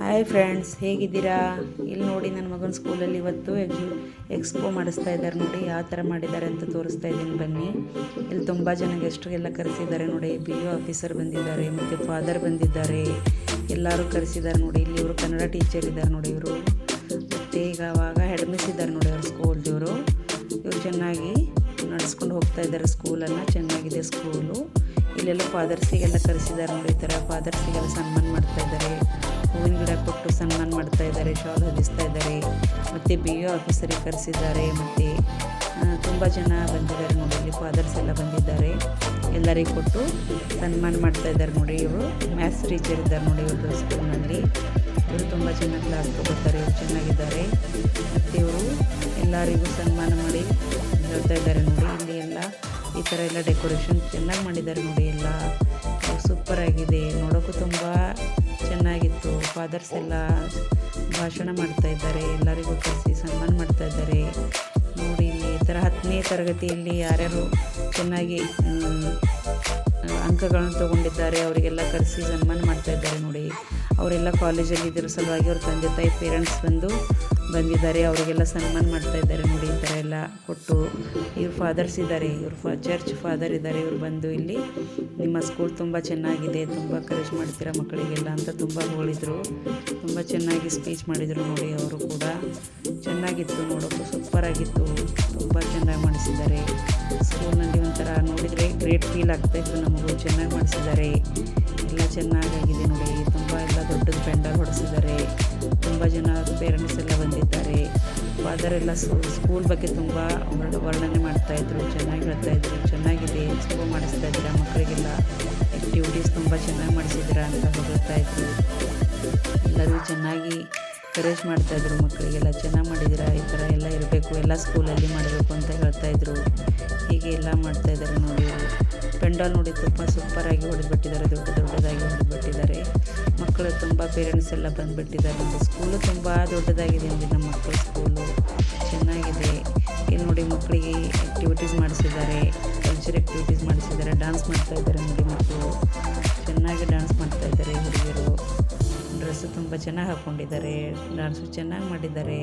Hi friends ಹೇಗಿದ್ದೀರಾ? ಇಲ್ಲಿ ನೋಡಿ ನನ್ನ ಮಗನ ಸ್ಕೂಲಲ್ಲಿ ಇವತ್ತು ಎಕ್ಸ್ ಎಕ್ಸ್ಪೋ ಮಾಡಿಸ್ತಾ ಇದ್ದಾರೆ ನೋಡಿ, ಯಾವ ಥರ ಮಾಡಿದ್ದಾರೆ ಅಂತ ತೋರಿಸ್ತಾ ಇದ್ದೀನಿ ಬನ್ನಿ. ಇಲ್ಲಿ ತುಂಬ ಜನ ಗೆಸ್ಟ್ಗೆಲ್ಲ ಕರೆಸಿದ್ದಾರೆ ನೋಡಿ, ಬಿ ಯು ಆಫೀಸರ್ ಬಂದಿದ್ದಾರೆ, ಮತ್ತು ಫಾದರ್ ಬಂದಿದ್ದಾರೆ, ಎಲ್ಲರೂ ಕರೆಸಿದ್ದಾರೆ ನೋಡಿ, ಇಲ್ಲಿ ಇವರು ಕನ್ನಡ ಟೀಚರ್ ಇದ್ದಾರೆ ನೋಡಿ ಇವರು. ಮತ್ತು ಈಗ ಆವಾಗ ಹೆಡ್ ಇದ್ದಾರೆ ನೋಡಿ ಅವ್ರ ಸ್ಕೂಲ್ದವರು ಇವರು ಚೆನ್ನಾಗಿ ನಡೆಸ್ಕೊಂಡು ಹೋಗ್ತಾ ಇದ್ದಾರೆ ಸ್ಕೂಲನ್ನು ಚೆನ್ನಾಗಿದೆ ಸ್ಕೂಲು ಇಲ್ಲೆಲ್ಲ ಫಾದರ್ಸಿಗೆಲ್ಲ ಕರೆಸಿದ್ದಾರೆ ನೋಡಿ ಈ ಥರ ಫಾದರ್ಸಿಗೆಲ್ಲ ಸನ್ಮಾನ ಮಾಡ್ತಾ ಇದ್ದಾರೆ. ಹೂವಿನ ಗಿಡ ಕೊಟ್ಟು ಸನ್ಮಾನ ಮಾಡ್ತಾ ಇದ್ದಾರೆ, ಶಾಲ್ ಹೊದಿಸ್ತಾ ಇದ್ದಾರೆ. ಮತ್ತು ಬಿ ಯು ಆಫೀಸರಿಗೆ ಕರೆಸಿದ್ದಾರೆ, ಮತ್ತು ತುಂಬ ಜನ ಬಂದಿದ್ದಾರೆ ನೋಡಿ, ಇಲ್ಲಿ ಫಾದರ್ಸ್ ಎಲ್ಲ ಬಂದಿದ್ದಾರೆ. ಎಲ್ಲರಿಗೂ ಕೊಟ್ಟು ಸನ್ಮಾನ ಮಾಡ್ತಾ ಇದ್ದಾರೆ ನೋಡಿ ಇವರು. ಮ್ಯಾಥ್ಸ್ ಟೀಚರ್ ಇದ್ದಾರೆ ನೋಡಿ ಇವರು ಸ್ಕೂಲ್ನಲ್ಲಿ. ಇವರು ತುಂಬ ಚೆನ್ನಾಗಿ ಕ್ಲಾಸ್ ತಗೋತಾರೆ ಇವರು ಚೆನ್ನಾಗಿದ್ದಾರೆ. ಮತ್ತು ಇವರು ಎಲ್ಲರಿಗೂ ಸನ್ಮಾನ ಮಾಡಿ ಹೇಳ್ತಾ ಇದ್ದಾರೆ ನೋಡಿ, ಇಲ್ಲಿ ಥರ ಎಲ್ಲ ಡೆಕೋರೇಷನ್ ಚೆನ್ನಾಗಿ ಮಾಡಿದ್ದಾರೆ ನೋಡಿ ಎಲ್ಲ. ಸೂಪರ್ ಆಗಿದೆ. ನೋಡೋಕ್ಕೂ ತುಂಬ ಚೆನ್ನಾಗಿತ್ತು. ಫಾದರ್ಸ್ ಎಲ್ಲ ಭಾಷಣ ಮಾಡ್ತಾ ಇದ್ದಾರೆ. ಎಲ್ಲರಿಗೂ ಕರೆಸಿ ಸನ್ಮಾನ ಮಾಡ್ತಾ ಇದ್ದಾರೆ. ನೋಡಿ, ಇಲ್ಲಿ ಈ ಥರ ಹತ್ತನೇ ತರಗತಿಯಲ್ಲಿ ಯಾರ್ಯಾರು ಚೆನ್ನಾಗಿ ಅಂಕಗಳನ್ನು ತಗೊಂಡಿದ್ದಾರೆ, ಅವರಿಗೆಲ್ಲ ಕರೆಸಿ ಸನ್ಮಾನ ಮಾಡ್ತಾ ಇದ್ದಾರೆ ನೋಡಿ. ಅವರೆಲ್ಲ ಕಾಲೇಜಲ್ಲಿ ಇದ್ರ ಸಲುವಾಗಿ ಅವ್ರ ತಂದೆ ತಾಯಿ ಪೇರೆಂಟ್ಸ್ ಬಂದು ಬಂದಿದ್ದಾರೆ, ಅವರಿಗೆಲ್ಲ ಸನ್ಮಾನ ಮಾಡ್ತಾ ಇದ್ದಾರೆ ನೋಡಿ, ಈ ಥರ ಎಲ್ಲ ಕೊಟ್ಟು ಇವ್ರ ಫಾದರ್ಸ್ ಇದ್ದಾರೆ, ಇವ್ರ ಫಾ ಚರ್ಚ್ ಫಾದರ್ ಇದ್ದಾರೆ, ಇವ್ರು ಬಂದು ಇಲ್ಲಿ ನಿಮ್ಮ ಸ್ಕೂಲ್ ತುಂಬ ಚೆನ್ನಾಗಿದೆ, ತುಂಬ ಕರೇಜ್ ಮಾಡ್ತೀರಾ ಮಕ್ಕಳಿಗೆಲ್ಲ ಅಂತ ತುಂಬ ಹೋಳಿದರು. ತುಂಬ ಚೆನ್ನಾಗಿ ಸ್ಪೀಚ್ ಮಾಡಿದರು ನೋಡಿ ಅವರು ಕೂಡ. ಚೆನ್ನಾಗಿತ್ತು ನೋಡೋಕ್ಕೂ ಸೂಪರಾಗಿತ್ತು ತುಂಬ ಚೆನ್ನಾಗಿ ಮಾಡಿಸಿದ್ದಾರೆ. ಸ್ಕೂಲ್ನಲ್ಲಿ ಒಂಥರ ನೋಡಿದರೆ ಗ್ರೇಟ್ ಫೀಲ್ ಆಗ್ತಾಯಿತ್ತು ನಮಗೂ ಚೆನ್ನಾಗಿ ಮಾಡಿಸಿದ್ದಾರೆ. ಎಲ್ಲ ಚೆನ್ನಾಗಾಗಿದೆ ನೋಡಿ. ತುಂಬ ಎಲ್ಲ ದೊಡ್ಡದು ಪೆಂಡಲ್ ಹೊಡೆಸಿದ್ದಾರೆ. ತುಂಬ ಜನ ಪೇರೆಂಟ್ಸ್ ಎಲ್ಲ ಬಂದಿದ್ದಾರೆ. ಫಾದರ್ ಎಲ್ಲ ಸ್ಕೂಲ್ ಬಗ್ಗೆ ತುಂಬ ವರ್ಣ, ವರ್ಣನೆ ಮಾಡ್ತಾಯಿದ್ರು ಚೆನ್ನಾಗಿ ಹೇಳ್ತಾಯಿದ್ರು ಚೆನ್ನಾಗಿದೆ. ಸ್ಕೂಲ್ ಮಾಡಿಸ್ತಾ ಇದ್ದೀರಾ ಮಕ್ಕಳಿಗೆಲ್ಲ? ಆ್ಯಕ್ಟಿವಿಟೀಸ್ ತುಂಬ ಚೆನ್ನಾಗಿ ಮಾಡಿಸಿದ್ದೀರಾ ಅಂತ ಹೊಗಳ್ತಾ ಇದ್ರು. ಎಲ್ಲರೂ ಚೆನ್ನಾಗಿ ಕರೇಜ್ ಮಾಡ್ತಾಯಿದ್ರು ಮಕ್ಕಳಿಗೆಲ್ಲ, ಚೆನ್ನಾಗಿ ಮಾಡಿದ್ದೀರಾ? ಈ ಥರ ಎಲ್ಲ ಇರಬೇಕು, ಎಲ್ಲ ಸ್ಕೂಲಲ್ಲಿ ಮಾಡಬೇಕು ಅಂತ ಹೇಳ್ತಾಯಿದ್ರು ಹೀಗೆ ಎಲ್ಲ ಮಾಡ್ತಾಯಿದ್ದಾರೆ ನೋಡಿ ಪೆಂಡಲ್ ನೋಡಿ ತುಂಬ ಸೂಪರಾಗಿ ಹೊಡೆದ್ಬಿಟ್ಟಿದ್ದಾರೆ, ದೊಡ್ಡ ದೊಡ್ಡದಾಗಿ ಹೊಡೆದ್ಬಿಟ್ಟಿದ್ದಾರೆ. ಮಕ್ಕಳು ತುಂಬ ಪೇರೆಂಟ್ಸ್ ಎಲ್ಲ ಬಂದುಬಿಟ್ಟಿದ್ದಾರೆ ನಮ್ಮ ಸ್ಕೂಲು ತುಂಬ ದೊಡ್ಡದಾಗಿದೆ ಅಂದರೆ ನಮ್ಮ ಮಕ್ಕಳ ಸ್ಕೂಲು ಚೆನ್ನಾಗಿದೆ. ಇಲ್ಲಿ ನೋಡಿ ಮಕ್ಕಳಿಗೆ ಆ್ಯಕ್ಟಿವಿಟೀಸ್ ಮಾಡಿಸಿದ್ದಾರೆ ಕಲ್ಚರ್ ಆ್ಯಕ್ಟಿವಿಟೀಸ್ ಮಾಡಿಸಿದ್ದಾರೆ ಡ್ಯಾನ್ಸ್ ಮಾಡ್ತಾ ಇದ್ದಾರೆ ನೋಡಿ ಮಕ್ಕಳು. ಚೆನ್ನಾಗಿ ಡ್ಯಾನ್ಸ್ ಮಾಡ್ತಾ ಇದ್ದಾರೆ ಹುಡುಗಿಯರು. ಡ್ರೆಸ್ಸು ತುಂಬ ಚೆನ್ನಾಗಿ ಹಾಕ್ಕೊಂಡಿದ್ದಾರೆ. ಡ್ಯಾನ್ಸು ಚೆನ್ನಾಗಿ ಮಾಡಿದ್ದಾರೆ.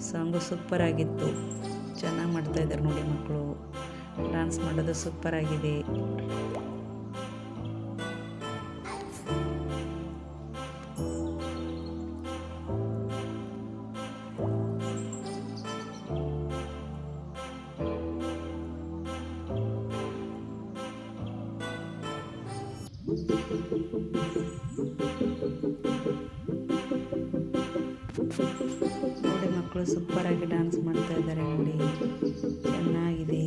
ಸಾಂಗು ಸೂಪರ್ ಆಗಿತ್ತು ಚೆನ್ನಾಗಿ ಮಾಡ್ತಾ ಇದ್ದಾರೆ ನೋಡಿ ಮಕ್ಕಳು. ಡಾನ್ಸ್ ಮಾಡೋದು ಸೂಪರ್ ನೋಡಿ ಮಕ್ಕಳು ಸೂಪರಾಗಿ ಡ್ಯಾನ್ಸ್ ಮಾಡ್ತಾ ಇದ್ದಾರೆ ನೋಡಿ. ಚೆನ್ನಾಗಿದೆ.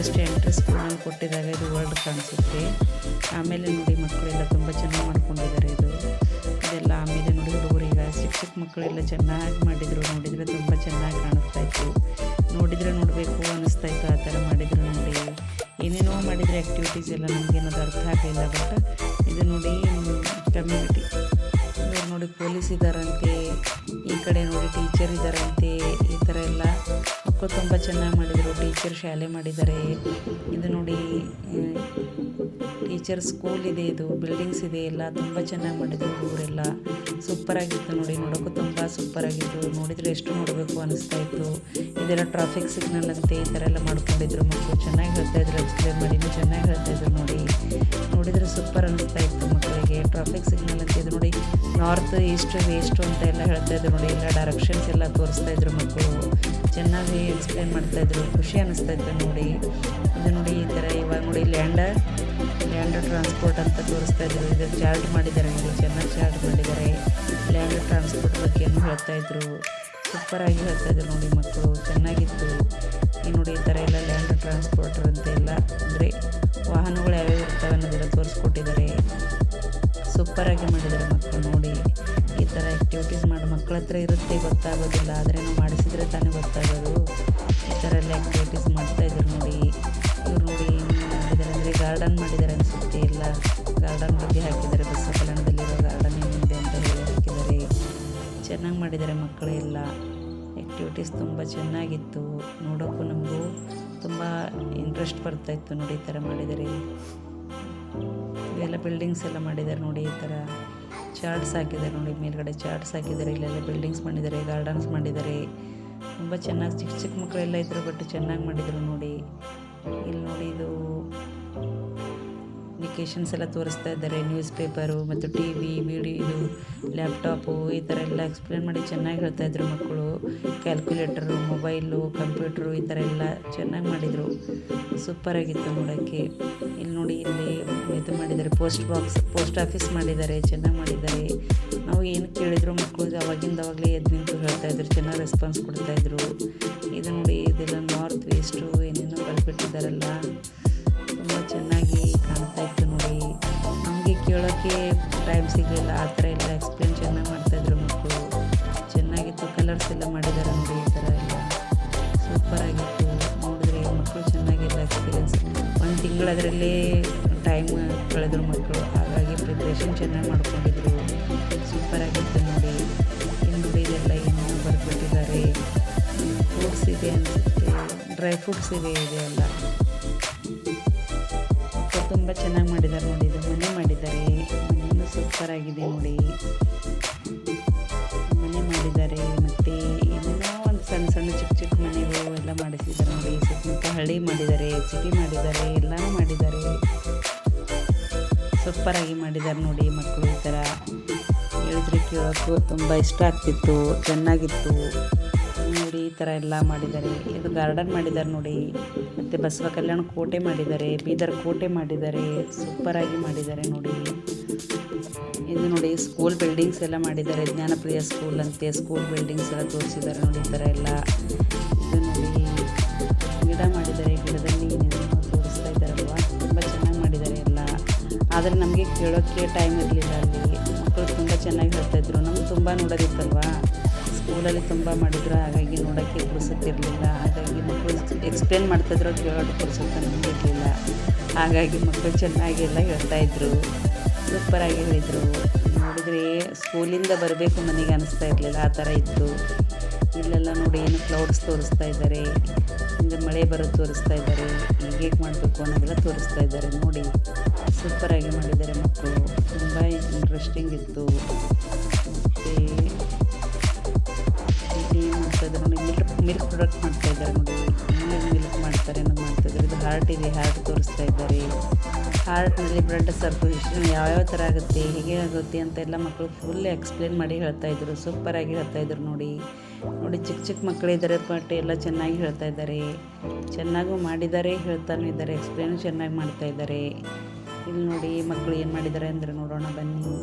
ಫಸ್ಟ್ ಎಂಟ್ರಿ ಸ್ಕೂಲಲ್ಲಿ ಕೊಟ್ಟಿದ್ದಾರೆ. ಇದು ವರ್ಲ್ಡ್ ಕಾಣಿಸುತ್ತೆ. ಆಮೇಲೆ ನೋಡಿ ಮಕ್ಕಳೆಲ್ಲ ತುಂಬ ಚೆನ್ನಾಗಿ ಮಾಡ್ಕೊಂಡಿದ್ದಾರೆ ಇದು. ಇದೆಲ್ಲ ಆಮೇಲೆ ನೋಡಿ ಹುಡುಗರೀಗ ಚಿಕ್ಕ ಚಿಕ್ಕ ಮಕ್ಕಳೆಲ್ಲ ಚೆನ್ನಾಗಿ ಮಾಡಿದರು. ನೋಡಿದರೆ ತುಂಬ ಚೆನ್ನಾಗಿ ಕಾಣಿಸ್ತಾ ಇತ್ತು. ನೋಡಿದರೆ ನೋಡಬೇಕು ಅನ್ನಿಸ್ತಾ ಇತ್ತು ಆ ಥರ ಮಾಡಿದರು ನೋಡಿ. ಏನೇನೋ ಮಾಡಿದರೆ ಆ್ಯಕ್ಟಿವಿಟೀಸ್ ಎಲ್ಲ ನಮಗೇನದು ಅರ್ಥ ಆಗಲಿಲ್ಲ ಬಟ್ ಇದು ನೋಡಿ ಕಮ್ಯುನಿಟಿ ನೋಡಿ ಪೊಲೀಸ್ ಇದ್ದಾರಂತೆ. ಈ ಕಡೆ ನೋಡಿ ಟೀಚರ್ ಇದ್ದಾರಂತೆ. ಈ ಥರ ಎಲ್ಲ ಮಕ್ಕಳು ತುಂಬ ಚೆನ್ನಾಗಿ ಮಾಡಿದರು. ಟೀಚರ್ ಶಾಲೆ ಮಾಡಿದ್ದಾರೆ. ಇದು ನೋಡಿ ಟೀಚರ್ ಸ್ಕೂಲ್ ಇದೆ, ಇದು ಬಿಲ್ಡಿಂಗ್ಸ್ ಇದೆ, ಎಲ್ಲ ತುಂಬ ಚೆನ್ನಾಗಿ ಮಾಡಿದ್ರು ಹುಡುಗರೆಲ್ಲ ಸೂಪರಾಗಿತ್ತು ನೋಡಿ, ನೋಡೋಕ್ಕೂ ತುಂಬ ಸೂಪರಾಗಿತ್ತು ನೋಡಿದರೆ ಎಷ್ಟು ನೋಡಬೇಕು ಅನಿಸ್ತಾ ಇತ್ತು. ಇದೆಲ್ಲ ಟ್ರಾಫಿಕ್ ಸಿಗ್ನಲ್ ಅಂತೆ, ಈ ಥರ ಎಲ್ಲ ಮಾಡ್ಕೊಂಡಿದ್ರು ಮಕ್ಕಳು. ಚೆನ್ನಾಗಿ ಹೇಳ್ತಾ ಇದ್ರು ಎಕ್ಸ್ಪ್ಲೇನ್ ಮಾಡಿನೂ ಚೆನ್ನಾಗಿ ಹೇಳ್ತಾ ಇದ್ರು ನೋಡಿ. ನೋಡಿದರೆ ಸೂಪರ್ ಅನಿಸ್ತಾ ಇತ್ತು ಮಕ್ಕಳಿಗೆ. ಟ್ರಾಫಿಕ್ ಸಿಗ್ನಲ್ ಅಂತ, ಇದು ನೋಡಿ ನಾರ್ತ್ ಈಸ್ಟ್ ವೇಸ್ಟ್ ಅಂತ ಎಲ್ಲ ಹೇಳ್ತಾ ಇದ್ರು ನೋಡಿ. ಎಲ್ಲ ಡೈರೆಕ್ಷನ್ಸ್ ಎಲ್ಲ ತೋರಿಸ್ತಾ ಇದ್ರು ಮಕ್ಕಳು. ಚೆನ್ನಾಗಿ ಎಕ್ಸ್ಪ್ಲೇನ್ ಮಾಡ್ತಾ ಇದ್ರು. ಖುಷಿ ಅನ್ನಿಸ್ತಾ ಇತ್ತು ನೋಡಿ. ಇದು ನೋಡಿ ಈ ಥರ ಇವಾಗ ನೋಡಿ ಲ್ಯಾಂಡರ್ ಲ್ಯಾಂಡರ್ ಟ್ರಾನ್ಸ್ಪೋರ್ಟ್ ಅಂತ ತೋರಿಸ್ತಾ ಇದ್ರು. ಇದು ಚಾರ್ಟ್ ಮಾಡಿದ್ದಾರೆ. ನೀವು ಚೆನ್ನಾಗಿ ಚಾರ್ಟ್ ಮಾಡಿದ್ದಾರೆ. ಲ್ಯಾಂಡರ್ ಟ್ರಾನ್ಸ್ಪೋರ್ಟ್ ಬಗ್ಗೆ ಹೇಳ್ತಾ ಇದ್ರು. ಆಗಿ ಹೇಳ್ತಾ ಇದ್ರು ನೋಡಿ ಮಕ್ಕಳು. ಚೆನ್ನಾಗಿತ್ತು. ಈ ನೋಡಿ ಈ ಥರ ಎಲ್ಲ ಲ್ಯಾಂಡ್ ಟ್ರಾನ್ಸ್ಪೋರ್ಟರ್ ಅಂತ ಇಲ್ಲ ಅಂದರೆ ವಾಹನಗಳು ಯಾವ್ಯಾವ ಇರ್ತವೆ ಅನ್ನೋದೆಲ್ಲ ತೋರಿಸ್ಕೊಟ್ಟಿದ್ದಾರೆ. ಸೂಪರಾಗಿ ಮಾಡಿದ್ದಾರೆ ಮಕ್ಕಳು ನೋಡಿ. ಈ ಥರ ಆ್ಯಕ್ಟಿವಿಟೀಸ್ ಮಾಡಿ ಮಕ್ಕಳ ಹತ್ರ ಇರುತ್ತೆ ಗೊತ್ತಾಗೋದಿಲ್ಲ. ಆದರೆ ನಾವು ಮಾಡಿಸಿದ್ರೆ ತಾನೇ ಗೊತ್ತಾಗೋದು. ಈ ಥರ ಎಲ್ಲ ಆ್ಯಕ್ಟಿವಿಟೀಸ್ ಮಾಡ್ತಾಯಿದ್ರು ಗಾರ್ಡನ್ ಮಾಡಿದ್ದಾರೆ ಅನ್ಸುತ್ತೆ. ಇಲ್ಲ, ಗಾರ್ಡನ್ ಬಗ್ಗೆ ಹಾಕಿದ್ದಾರೆ ಬಸ್ಸ ಕಲ್ಯಾಣದಲ್ಲಿರೋ ಗಾರ್ಡನ್ ಏನಿದೆ ಅಂತ ಹೇಳಿ ಹಾಕಿದ್ದಾರೆ. ಚೆನ್ನಾಗಿ ಮಾಡಿದ್ದಾರೆ ಮಕ್ಕಳು. ಎಲ್ಲ ಆ್ಯಕ್ಟಿವಿಟೀಸ್ ತುಂಬ ಚೆನ್ನಾಗಿತ್ತು. ನೋಡೋಕ್ಕೂ ನಮಗೂ ತುಂಬ ಇಂಟ್ರೆಸ್ಟ್ ಬರ್ತಾಯಿತ್ತು ನೋಡಿ ಈ ಥರ ಮಾಡಿದ್ದಾರೆ. ಇವೆಲ್ಲ ಬಿಲ್ಡಿಂಗ್ಸ್ ಎಲ್ಲ ಮಾಡಿದ್ದಾರೆ ನೋಡಿ ಈ ಥರ ಚಾರ್ಟ್ಸ್ ಹಾಕಿದ್ದಾರೆ ನೋಡಿ, ಮೇಲ್ಗಡೆ ಚಾರ್ಟ್ಸ್ ಹಾಕಿದ್ದಾರೆ. ಇಲ್ಲೆಲ್ಲ ಬಿಲ್ಡಿಂಗ್ಸ್ ಮಾಡಿದ್ದಾರೆ ಗಾರ್ಡನ್ಸ್ ಮಾಡಿದ್ದಾರೆ. ತುಂಬ ಚೆನ್ನಾಗಿ ಚಿಕ್ಕ ಚಿಕ್ಕ ಮಕ್ಕಳೆಲ್ಲ ಇದ್ರು ಬಟ್ ಚೆನ್ನಾಗಿ ಮಾಡಿದರು ನೋಡಿ. ಇಲ್ಲಿ ನೋಡಿ ಇದು ಅಪ್ಲಿಕೇಶನ್ಸ್ ಎಲ್ಲ ತೋರಿಸ್ತಾ ಇದ್ದಾರೆ. ನ್ಯೂಸ್ ಪೇಪರು ಮತ್ತು ಟಿ ವಿ ವಿಡಿಯೋ ಲ್ಯಾಪ್ಟಾಪು ಈ ಥರ ಎಲ್ಲ ಎಕ್ಸ್ಪ್ಲೇನ್ ಮಾಡಿ ಚೆನ್ನಾಗಿ ಹೇಳ್ತಾ ಇದ್ರು ಮಕ್ಕಳು. ಕ್ಯಾಲ್ಕುಲೇಟರು ಮೊಬೈಲು ಕಂಪ್ಯೂಟ್ರು ಈ ಥರ ಎಲ್ಲ ಚೆನ್ನಾಗಿ ಮಾಡಿದರು. ಸೂಪರಾಗಿತ್ತು ನೋಡೋಕ್ಕೆ. ಇಲ್ಲಿ ನೋಡಿ, ಇಲ್ಲಿ ಇದು ಮಾಡಿದ್ದಾರೆ ಪೋಸ್ಟ್ ಬಾಕ್ಸ್ ಪೋಸ್ಟ್ ಆಫೀಸ್ ಮಾಡಿದ್ದಾರೆ, ಚೆನ್ನಾಗಿ ಮಾಡಿದ್ದಾರೆ. ನಾವು ಏನು ಕೇಳಿದ್ರು ಮಕ್ಕಳು ಅವಾಗಿಂದ ಅವಾಗಲೇ ಎದ್ದು ನಿಂತು ಹೇಳ್ತಾ ಇದ್ರು, ಚೆನ್ನಾಗಿ ರೆಸ್ಪಾನ್ಸ್ ಕೊಡ್ತಾಯಿದ್ರು ಇದು ನೋಡಿ, ಇದೆಲ್ಲ ನಾರ್ತ್ ವೇಸ್ಟು ಏನೇನೋ ಬರೆದ್ಬಿಟ್ಟಿದ್ದಾರಲ್ಲ ಕೇಳೋಕ್ಕೆ ಟೈಮ್ ಸಿಗಲಿಲ್ಲ ಆ ಥರ ಎಲ್ಲ ಎಕ್ಸ್ಪ್ಲೇನ್ ಚೆನ್ನಾಗಿ ಮಾಡ್ತಾಯಿದ್ರು ಮಕ್ಕಳು. ಚೆನ್ನಾಗಿತ್ತು ಕಲರ್ಸ್ ಎಲ್ಲ ಮಾಡಿದ್ದಾರೆ ನೋಡಿ ಈ ಥರ ಎಲ್ಲ. ಸೂಪರಾಗಿತ್ತು ನೋಡಿದ್ರೆ ಮಕ್ಕಳು ಚೆನ್ನಾಗಿಲ್ಲ ಎಕ್ಸ್ಪೀರಿಯನ್ಸ್ ಒಂದು ತಿಂಗಳು ಟೈಮ್ ಕಳೆದ್ರು ಮಕ್ಕಳು. ಹಾಗಾಗಿ ಪ್ರಿಪ್ರೇಷನ್ ಚೆನ್ನಾಗಿ ಮಾಡ್ಕೊಂಡಿದ್ರು. ಸೂಪರಾಗಿತ್ತು ನೋಡಿ. ನೋಡಿ ಇದೆಲ್ಲ ಏನೇನೋ ಬರ್ಬಿಟ್ಟಿದ್ದಾರೆ ಫ್ರೂಟ್ಸ್ ಇದೆ ಅನಿಸುತ್ತೆ. ಡ್ರೈ ಫ್ರೂಟ್ಸ್ ಇದೆ ಇದೆಲ್ಲ ತುಂಬ ಚೆನ್ನಾಗಿ ಮಾಡಿದ್ದಾರೆ ನೋಡಿ, ಇದು ಮನೆ ಮಾಡಿದ್ದಾರೆ ಮನೆಯೂ ಸೂಪರ್ ಆಗಿದೆ ನೋಡಿ. ಮನೆ ಮಾಡಿದ್ದಾರೆ ಮತ್ತು ಏನೇನೋ ಒಂದು ಸಣ್ಣ ಸಣ್ಣ ಚಿಕ್ಕ ಚಿಕ್ಕ ಮನೆಗಳು ಎಲ್ಲ ಮಾಡಿಸಿದ್ದಾರೆ ನೋಡಿ. ಸುತ್ತಮುತ್ತ ಹಳ್ಳಿ ಮಾಡಿದ್ದಾರೆ ಸಿಟಿ ಮಾಡಿದ್ದಾರೆ, ಎಲ್ಲನೂ ಮಾಡಿದ್ದಾರೆ. ಸೂಪರಾಗಿ ಮಾಡಿದ್ದಾರೆ ನೋಡಿ ಮಕ್ಕಳು ಈ ಥರ ಹೇಳಿದ್ರೆ ಕೇಳೋಕ್ಕೂ ತುಂಬ ಇಷ್ಟ ಆಗ್ತಿತ್ತು, ಚೆನ್ನಾಗಿತ್ತು. ಥರ ಎಲ್ಲ ಮಾಡಿದ್ದಾರೆ. ಇದು ಗಾರ್ಡನ್ ಮಾಡಿದ್ದಾರೆ ನೋಡಿ. ಮತ್ತು ಬಸವ ಕಲ್ಯಾಣ ಕೋಟೆ ಮಾಡಿದ್ದಾರೆ. ಬೀದರ್ ಕೋಟೆ ಮಾಡಿದ್ದಾರೆ. ಸೂಪರಾಗಿ ಮಾಡಿದ್ದಾರೆ ನೋಡಿ. ಇದು ನೋಡಿ ಸ್ಕೂಲ್ ಬಿಲ್ಡಿಂಗ್ಸ್ ಎಲ್ಲ ಮಾಡಿದ್ದಾರೆ. ಜ್ಞಾನಪ್ರಿಯ ಸ್ಕೂಲ್ ಅಂತೆ ಸ್ಕೂಲ್ ಬಿಲ್ಡಿಂಗ್ಸ್ ಎಲ್ಲ ತೋರಿಸಿದ್ದಾರೆ ನೋಡಿ ಈ ಥರ ಎಲ್ಲ. ಇದು ನೋಡಿ ಗಿಡ ಮಾಡಿದ್ದಾರೆ. ಗಿಡದಲ್ಲಿ ತೋರಿಸ್ತಾ ಇದ್ದಾರಲ್ವ ತುಂಬ ಚೆನ್ನಾಗಿ ಮಾಡಿದ್ದಾರೆ ಎಲ್ಲ. ಆದರೆ ನಮಗೆ ಕೇಳೋಕ್ಕೆ ಟೈಮ್ ಇರಲಿಲ್ಲ ಅಲ್ಲಿ. ಮಕ್ಕಳು ತುಂಬ ಚೆನ್ನಾಗಿ ಹೇಳ್ತಾಯಿದ್ರು ನಮ್ಗೆ ತುಂಬ ನೋಡೋದಿತ್ತಲ್ವಾ? ಸ್ಕೂಲಲ್ಲಿ ತುಂಬ ಮಾಡಿದ್ರು, ಹಾಗಾಗಿ ನೋಡೋಕ್ಕೆ ಪುರ್ಸತ್ತಿರಲಿಲ್ಲ ಹಾಗಾಗಿ ಮಕ್ಕಳು ಎಕ್ಸ್ಪ್ಲೇನ್ ಮಾಡ್ತಾಯಿದ್ರು ಕೇಳೋದು ಪುರ್ಸತ್ತು ನಂಬಿರಲಿಲ್ಲ ಹಾಗಾಗಿ ಮಕ್ಕಳು ಚೆನ್ನಾಗಿ ಎಲ್ಲ ಹೇಳ್ತಾಯಿದ್ರು ಸೂಪರಾಗಿ ಹೇಳಿದರು. ನೋಡಿದರೆ ಸ್ಕೂಲಿಂದ ಬರಬೇಕು ಮನೆಗೆ ಅನಿಸ್ತಾ ಇರಲಿಲ್ಲ, ಆ ಥರ ಇತ್ತು. ಇಲ್ಲೆಲ್ಲ ನೋಡಿ ಏನು ಕ್ಲೌಡ್ಸ್ ತೋರಿಸ್ತಾ ಇದ್ದಾರೆ. ಹಿಂಗೆ ಮಳೆ ಬರೋದು ತೋರಿಸ್ತಾ ಇದ್ದಾರೆ. ಹೇಗೆ ಮಾಡಬೇಕು ಅನ್ನೋದೆಲ್ಲ ತೋರಿಸ್ತಾ ಇದ್ದಾರೆ. ನೋಡಿ ಸೂಪರಾಗಿ ಮಾಡಿದ್ದಾರೆ ಮಕ್ಕಳು. ತುಂಬ ಇಂಟ್ರೆಸ್ಟಿಂಗ್ ಇತ್ತು. ಮಿಲ್ಕ್ ಪ್ರೊಡಕ್ಟ್ ಮಾಡ್ತಾ ಇದ್ದಾರೆ ನೋಡಿ. ಮಿಲ್ಕ್ ಮಾಡ್ತಾರೆ ಏನೋ ಮಾಡ್ತಾ ಇದು ಹಾರ್ಟ್ ಇದೆ ಹಾರ್ಟ್ ತೋರಿಸ್ತಾ ಇದ್ದಾರೆ. ಹಾರ್ಟ್ನಲ್ಲಿ ಬ್ಲಡ್ ಸರ್ಕ್ಯುಲೇಷನ್ ಯಾವ್ಯಾವ ಥರ ಆಗುತ್ತೆ, ಹೇಗೆ ಆಗುತ್ತೆ ಅಂತ ಎಲ್ಲ ಮಕ್ಕಳು ಫುಲ್ ಎಕ್ಸ್ಪ್ಲೇನ್ ಮಾಡಿ ಹೇಳ್ತಾ ಇದ್ರು. ಸೂಪರಾಗಿ ಹೇಳ್ತಾ ಇದ್ರು ನೋಡಿ. ನೋಡಿ ಚಿಕ್ಕ ಚಿಕ್ಕ ಮಕ್ಕಳಿದ್ದಾರೆ ಬಟ್ ಎಲ್ಲ ಚೆನ್ನಾಗಿ ಹೇಳ್ತಾ ಇದ್ದಾರೆ. ಚೆನ್ನಾಗೂ ಮಾಡಿದ್ದಾರೆ ಹೇಳ್ತಾನೂ ಇದ್ದಾರೆ. ಎಕ್ಸ್ಪ್ಲೇನು ಚೆನ್ನಾಗಿ ಮಾಡ್ತಾ ಇದ್ದಾರೆ. ಇಲ್ಲಿ ನೋಡಿ ಮಕ್ಕಳು ಏನು ಮಾಡಿದ್ದಾರೆ ಅಂದರೆ ನೋಡೋಣ ಬನ್ನಿ.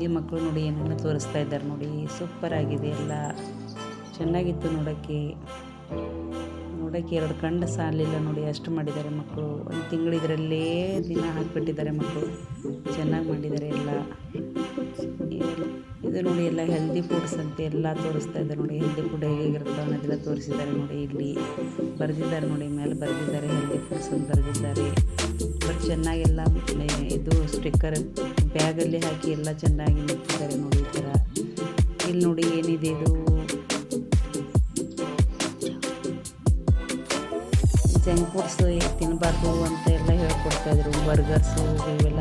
ಈ ಮಕ್ಕಳು ನೋಡಿ ಏನನ್ನು ತೋರಿಸ್ತಾ ಇದ್ದಾರೆ ನೋಡಿ. ಸೂಪರ್ ಆಗಿದೆ ಎಲ್ಲ. ಚೆನ್ನಾಗಿತ್ತು ನೋಡೋಕ್ಕೆ. ನೋಡೋಕ್ಕೆ ಎರಡು ಕಣ್ಣು ಸಾಲಿಲ್ಲ ನೋಡಿ ಅಷ್ಟು ಮಾಡಿದ್ದಾರೆ ಮಕ್ಕಳು. ಒಂದು ತಿಂಗಳು ಇದರಲ್ಲೇ ದಿನ ಹಾಕಿಬಿಟ್ಟಿದ್ದಾರೆ ಮಕ್ಕಳು. ಚೆನ್ನಾಗಿ ಮಾಡಿದ್ದಾರೆ ಎಲ್ಲ. ಇದು ನೋಡಿ ಎಲ್ಲ ಹೆಲ್ದಿ ಫುಡ್ಸ್ ಅಂತ ಎಲ್ಲ ತೋರಿಸ್ತಾ ಇದ್ದಾರೆ ನೋಡಿ. ಹೆಲ್ದಿ ಫುಡ್ ಹೇಗಿರುತ್ತೆ ಅನ್ನೋದೆಲ್ಲ ತೋರಿಸಿದ್ದಾರೆ ನೋಡಿ ಇಲ್ಲಿ. ಬರೆದಿದ್ದಾರೆ ನೋಡಿ, ಮೇಲೆ ಬರೆದಿದ್ದಾರೆ ಹೆಲ್ದಿ ಫುಡ್ಸ್ ಅಂತ ಬರೆದಿದ್ದಾರೆ. ಬಟ್ ಚೆನ್ನಾಗೆಲ್ಲ ಇದು ಸ್ಟಿಕ್ಕರ್ ಬ್ಯಾಗಲ್ಲಿ ಹಾಕಿ ಎಲ್ಲ ಚೆನ್ನಾಗಿ ನಿಂತಿದ್ದಾರೆ ನೋಡಿ ಈ ಇಲ್ಲಿ ನೋಡಿ ಏನಿದೆ ಇದು? ಜಂಕ್ ಫುಡ್ಸ್ ತಿನ್ನಬಾರ್ದು ಅಂತ ಎಲ್ಲ ಹೇಳ್ಕೊಡ್ತಾಯಿದ್ರು ಬರ್ಗರ್ಸು ಇವೆಲ್ಲ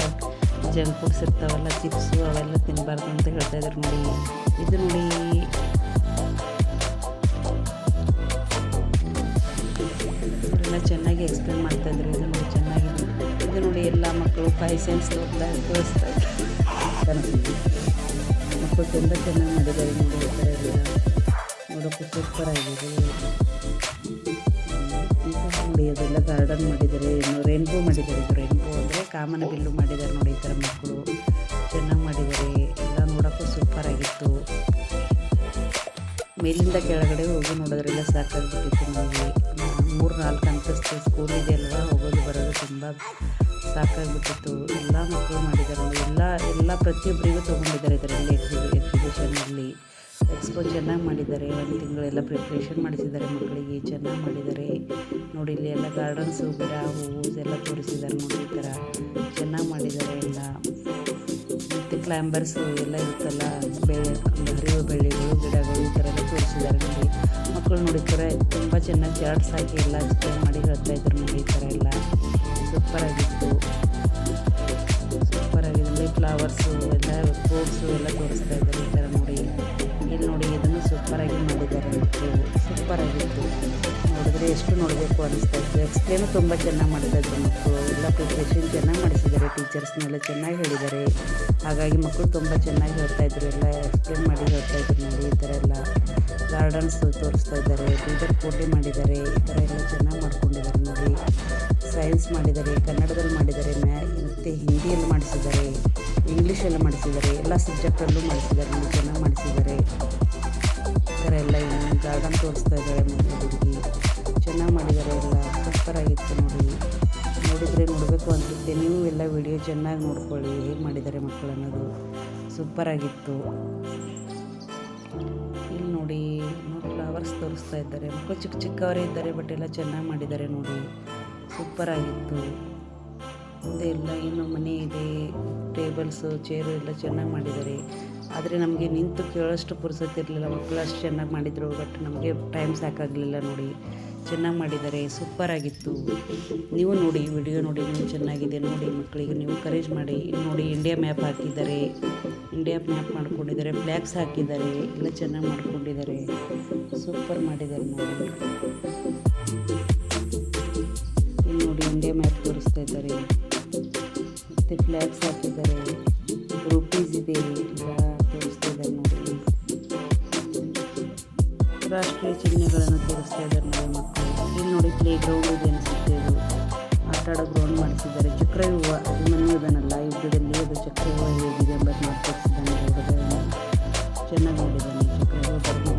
ಜಂಕ್ ಫುಡ್ಸ್ ಇರ್ತಾವಲ್ಲ, ಚಿಪ್ಸು ಅವೆಲ್ಲ ತಿನ್ನಬಾರ್ದು ಅಂತ ಹೇಳ್ತಾಯಿದ್ರು ನೋಡಿ. ಇದು ನೋಡಿ. ಎಲ್ಲ ಚೆನ್ನಾಗಿ ಎಕ್ಸ್ಪ್ಲೇನ್ ಮಾಡ್ತಾಯಿದ್ರು ಇದು ನೋಡಿ ಚೆನ್ನಾಗಿದೆ. ಇದು ನೋಡಿ ಎಲ್ಲ ಮಕ್ಕಳು ಫೈವ್ ಸೆನ್ಸ್ ಮಕ್ಕಳು ತುಂಬ ಚೆನ್ನಾಗಿ ಮಾಡಿದ್ದಾರೆ ನೋಡಿ ನೋಡೋಕ್ಕೂ ಸೂಪರ್ ಆಗಿದೆ ನೋಡಿ ಅದೆಲ್ಲ ಗಾರ್ಡನ್ ಮಾಡಿದ್ದಾರೆ, ಇನ್ನು ರೇನ್ಬೋ ಮಾಡಿದ್ದಾರೆ ಇದು ರೇನ್ಬೋ ಅಂದರೆ ಕಾಮನ ಬಿಲ್ಲು ಮಾಡಿದ್ದಾರೆ ನೋಡಿ ಈ ಥರ ಮಕ್ಕಳು. ಚೆನ್ನಾಗಿ ಮಾಡಿದ್ದಾರೆ. ಎಲ್ಲ ನೋಡೋಕ್ಕೂ ಸೂಪರ್ ಆಗಿತ್ತು. ಮೇಲಿಂದ ಕೆಳಗಡೆ ಹೋಗಿ ನೋಡೋದ್ರೆಲ್ಲ ಸಾಕಾಗ್ಬಿಟ್ಟಿತ್ತು ನಮಗೆ. ಮೂರು ನಾಲ್ಕು ಅಂತಸ್ತು ಸ್ಕೂಲ್ ಅಲ್ವಾ, ಹೋಗೋದು ಬರೋದು ತುಂಬ ಸಾಕಾಗ್ಬಿಟ್ಟಿತ್ತು. ಎಲ್ಲ ಮಕ್ಕಳು ಮಾಡಿದ್ದಾರೆ. ಎಲ್ಲ ಎಲ್ಲ ಪ್ರತಿಯೊಬ್ಬರಿಗೂ ತೊಗೊಂಡಿದ್ದಾರೆ ಇದರಲ್ಲಿ ಎಕ್ಸಿಬಿ ಎಕ್ಸಿಬಿಷನಲ್ಲಿ ಎಕ್ಸ್ಪೋ ಚೆನ್ನಾಗಿ ಮಾಡಿದ್ದಾರೆ, ಒಂದು ತಿಂಗಳೆಲ್ಲ ಪ್ರಿಪ್ರೇಷನ್ ಮಾಡಿಸಿದ್ದಾರೆ ಮಕ್ಕಳಿಗೆ, ಚೆನ್ನಾಗಿ ಮಾಡಿದ್ದಾರೆ. ನೋಡಿ, ಇಲ್ಲಿ ಎಲ್ಲ ಗಾರ್ಡನ್ಸು ಗಿಡ, ಹೂವು ಎಲ್ಲ ತೋರಿಸಿದ್ದಾರೆ ನೋಡಿ ಈ ಥರ ಚೆನ್ನಾಗಿ ಮಾಡಿದ್ದಾರೆ ಎಲ್ಲ. ಮತ್ತು ಕ್ಲೈಂಬರ್ಸು ಎಲ್ಲ ಇರುತ್ತಲ್ಲ ಬೆಳೆ ಹರಿಯುವ ಬೆಳೆಗಳು ಗಿಡಗಳು ಈ ಥರ ಎಲ್ಲ ತೋರಿಸಿದ್ದಾರೆ ನೋಡಿ. ಮಕ್ಕಳು ನೋಡಿ, ಈ ಥರ ತುಂಬ ಚೆನ್ನಾಗಿ ಚಾರ್ಟ್ಸ್ ಹಾಕಿ ಎಲ್ಲ ಮಾಡಿ ಹೇಳ್ತಾ ಇದ್ದಾರೆ ನೋಡಿ ಈ ಥರ ಎಲ್ಲ. ಸೂಪರ್ ನೋಡಬೇಕು ಅನಿಸ್ತಾ ಇತ್ತು ಎಕ್ಸ್ಪ್ಲೇನು ತುಂಬ ಚೆನ್ನಾಗಿ ಮಾಡ್ತಾ ಇದ್ರು ಮಕ್ಕಳು. ಎಲ್ಲ ಪ್ರಿಪ್ರೇಷನ್ ಚೆನ್ನಾಗಿ ಮಾಡಿಸಿದ್ದಾರೆ ಟೀಚರ್ಸ್ನೆಲ್ಲ ಚೆನ್ನಾಗಿ ಹೇಳಿದ್ದಾರೆ. ಹಾಗಾಗಿ ಮಕ್ಕಳು ತುಂಬ ಚೆನ್ನಾಗಿ ಹೇಳ್ತಾ ಇದ್ರು. ಎಲ್ಲ ಎಕ್ಸ್ಪ್ಲೇನ್ ಮಾಡಿ ಹೇಳ್ತಾ ಇದ್ರು ನೋಡಿ. ಈ ಥರ ಎಲ್ಲ ಗಾರ್ಡನ್ಸ್ ತೋರಿಸ್ತಾ ಇದ್ದಾರೆ. ಬೀದರ್ ಕೋಟೆ ಮಾಡಿದ್ದಾರೆ. ಈ ಥರ ಎಲ್ಲ ಚೆನ್ನಾಗಿ ಮಾಡ್ಕೊಂಡಿದ್ದಾರೆ ನೋಡಿ. ಸೈನ್ಸ್ ಮಾಡಿದ್ದಾರೆ, ಕನ್ನಡದಲ್ಲಿ ಮಾಡಿದ್ದಾರೆ ಮ್ಯಾ ಮತ್ತು ಹಿಂದಿಯಲ್ಲಿ ಮಾಡಿಸಿದ್ದಾರೆ ಇಂಗ್ಲೀಷಲ್ಲಿ ಮಾಡಿಸಿದ್ದಾರೆ, ಎಲ್ಲ ಸಬ್ಜೆಕ್ಟಲ್ಲೂ ಮಾಡಿಸಿದ್ದಾರೆ ಚೆನ್ನಾಗಿ ಮಾಡಿಸಿದ್ದಾರೆ. ಈ ಥರ ಎಲ್ಲ ಗಾರ್ಡನ್ ತೋರಿಸ್ತಾ ಇದ್ದಾರೆ ಚೆನ್ನಾಗಿ ಮಾಡಿದ್ದಾರೆ ಎಲ್ಲ. ಸೂಪರ್ ಆಗಿತ್ತು ನೋಡಿ. ನೋಡಿದರೆ ನೋಡಬೇಕು ಅನಿಸುತ್ತೆ. ನೀವು ಎಲ್ಲ ವಿಡಿಯೋ ಚೆನ್ನಾಗಿ ನೋಡ್ಕೊಳ್ಳಿ. ಹೇಗೆ ಮಾಡಿದ್ದಾರೆ ಮಕ್ಕಳು ಅನ್ನೋದು. ಸೂಪರ್ ಆಗಿತ್ತು. ಇಲ್ಲಿ ನೋಡಿ ಫ್ಲವರ್ಸ್ ತೋರಿಸ್ತಾ ಇದ್ದಾರೆ. ಮಕ್ಕಳು ಚಿಕ್ಕ ಚಿಕ್ಕವರೇ ಇದ್ದಾರೆ ಬಟ್ ಎಲ್ಲ ಚೆನ್ನಾಗಿ ಮಾಡಿದ್ದಾರೆ ನೋಡಿ. ಸೂಪರ್ ಆಗಿತ್ತು. ಮುಂದೆ ಎಲ್ಲ ಏನು ಮನೆ ಇದೆ ಟೇಬಲ್ಸು ಚೇರು ಎಲ್ಲ ಚೆನ್ನಾಗಿ ಮಾಡಿದ್ದಾರೆ. ಆದರೆ ನಮಗೆ ನಿಂತು ಕೇಳೋಷ್ಟು ಪುರ್ಸತ್ತಿರಲಿಲ್ಲ. ಮಕ್ಕಳು ಅಷ್ಟು ಚೆನ್ನಾಗಿ ಮಾಡಿದರು ಬಟ್ ನಮಗೆ ಟೈಮ್ ಸಾಕಾಗಲಿಲ್ಲ ನೋಡಿ. ಚೆನ್ನಾಗಿ ಮಾಡಿದ್ದಾರೆ ಸೂಪರ್ ಆಗಿತ್ತು. ನೀವು ನೋಡಿ ವಿಡಿಯೋ ನೋಡಿ, ನೀವು ಚೆನ್ನಾಗಿದೆ ನೋಡಿ, ಮಕ್ಕಳಿಗೆ ನೀವು ಕರೇಜ್ ಮಾಡಿ, ನೋಡಿ ಇಂಡಿಯಾ ಮ್ಯಾಪ್ ಹಾಕಿದ್ದಾರೆ. ಇಂಡಿಯಾ ಮ್ಯಾಪ್ ಮಾಡ್ಕೊಂಡಿದ್ದಾರೆ ಫ್ಲ್ಯಾಗ್ಸ್ ಹಾಕಿದ್ದಾರೆ, ಎಲ್ಲ ಚೆನ್ನಾಗಿ ಮಾಡ್ಕೊಂಡಿದ್ದಾರೆ. ಸೂಪರ್ ಮಾಡಿದ್ದಾರೆ ನೋಡಿ. ನೋಡಿ ಇಂಡಿಯಾ ಮ್ಯಾಪ್ ತೋರಿಸ್ತಾ ಇದ್ದಾರೆ. ಮತ್ತು ಫ್ಲ್ಯಾಗ್ಸ್ ಹಾಕಿದ್ದಾರೆ. ರೂಪೀಸ್ ಇದೆ. ರಾಷ್ಟ್ರೀಯ ಚಿಹ್ನೆಗಳನ್ನು ತೋರಿಸ್ತಾ ಇದ್ದಾರೆ ನೋಡಿ ಮಕ್ಕಳು ಇಲ್ಲಿ ನೋಡಿ ಪ್ಲೇ ಗ್ರೌಂಡ್ ಇದೆ ಅನಿಸುತ್ತೆ ಇದು. ಆಟ ಆಡೋ ಗ್ರೌಂಡ್ ಮಾಡಿಸಿದ್ದಾರೆ ಚಕ್ರವ್ಯೂಹ ಅಭಿಮನ್ಯು ಇದನ್ನಲ್ಲ ಯುದ್ಧದಲ್ಲಿ ಅದು ಚಕ್ರವ್ಯೂಹ ಹೇಗಿದೆ ಎಂಬತ್ತು ಹುಡುಗ ಚೆನ್ನಾಗಿ ಮಾಡಿದ್ದಾನೆ ಚಕ್ರ ಬರೆದಿದ್ದಾನೆ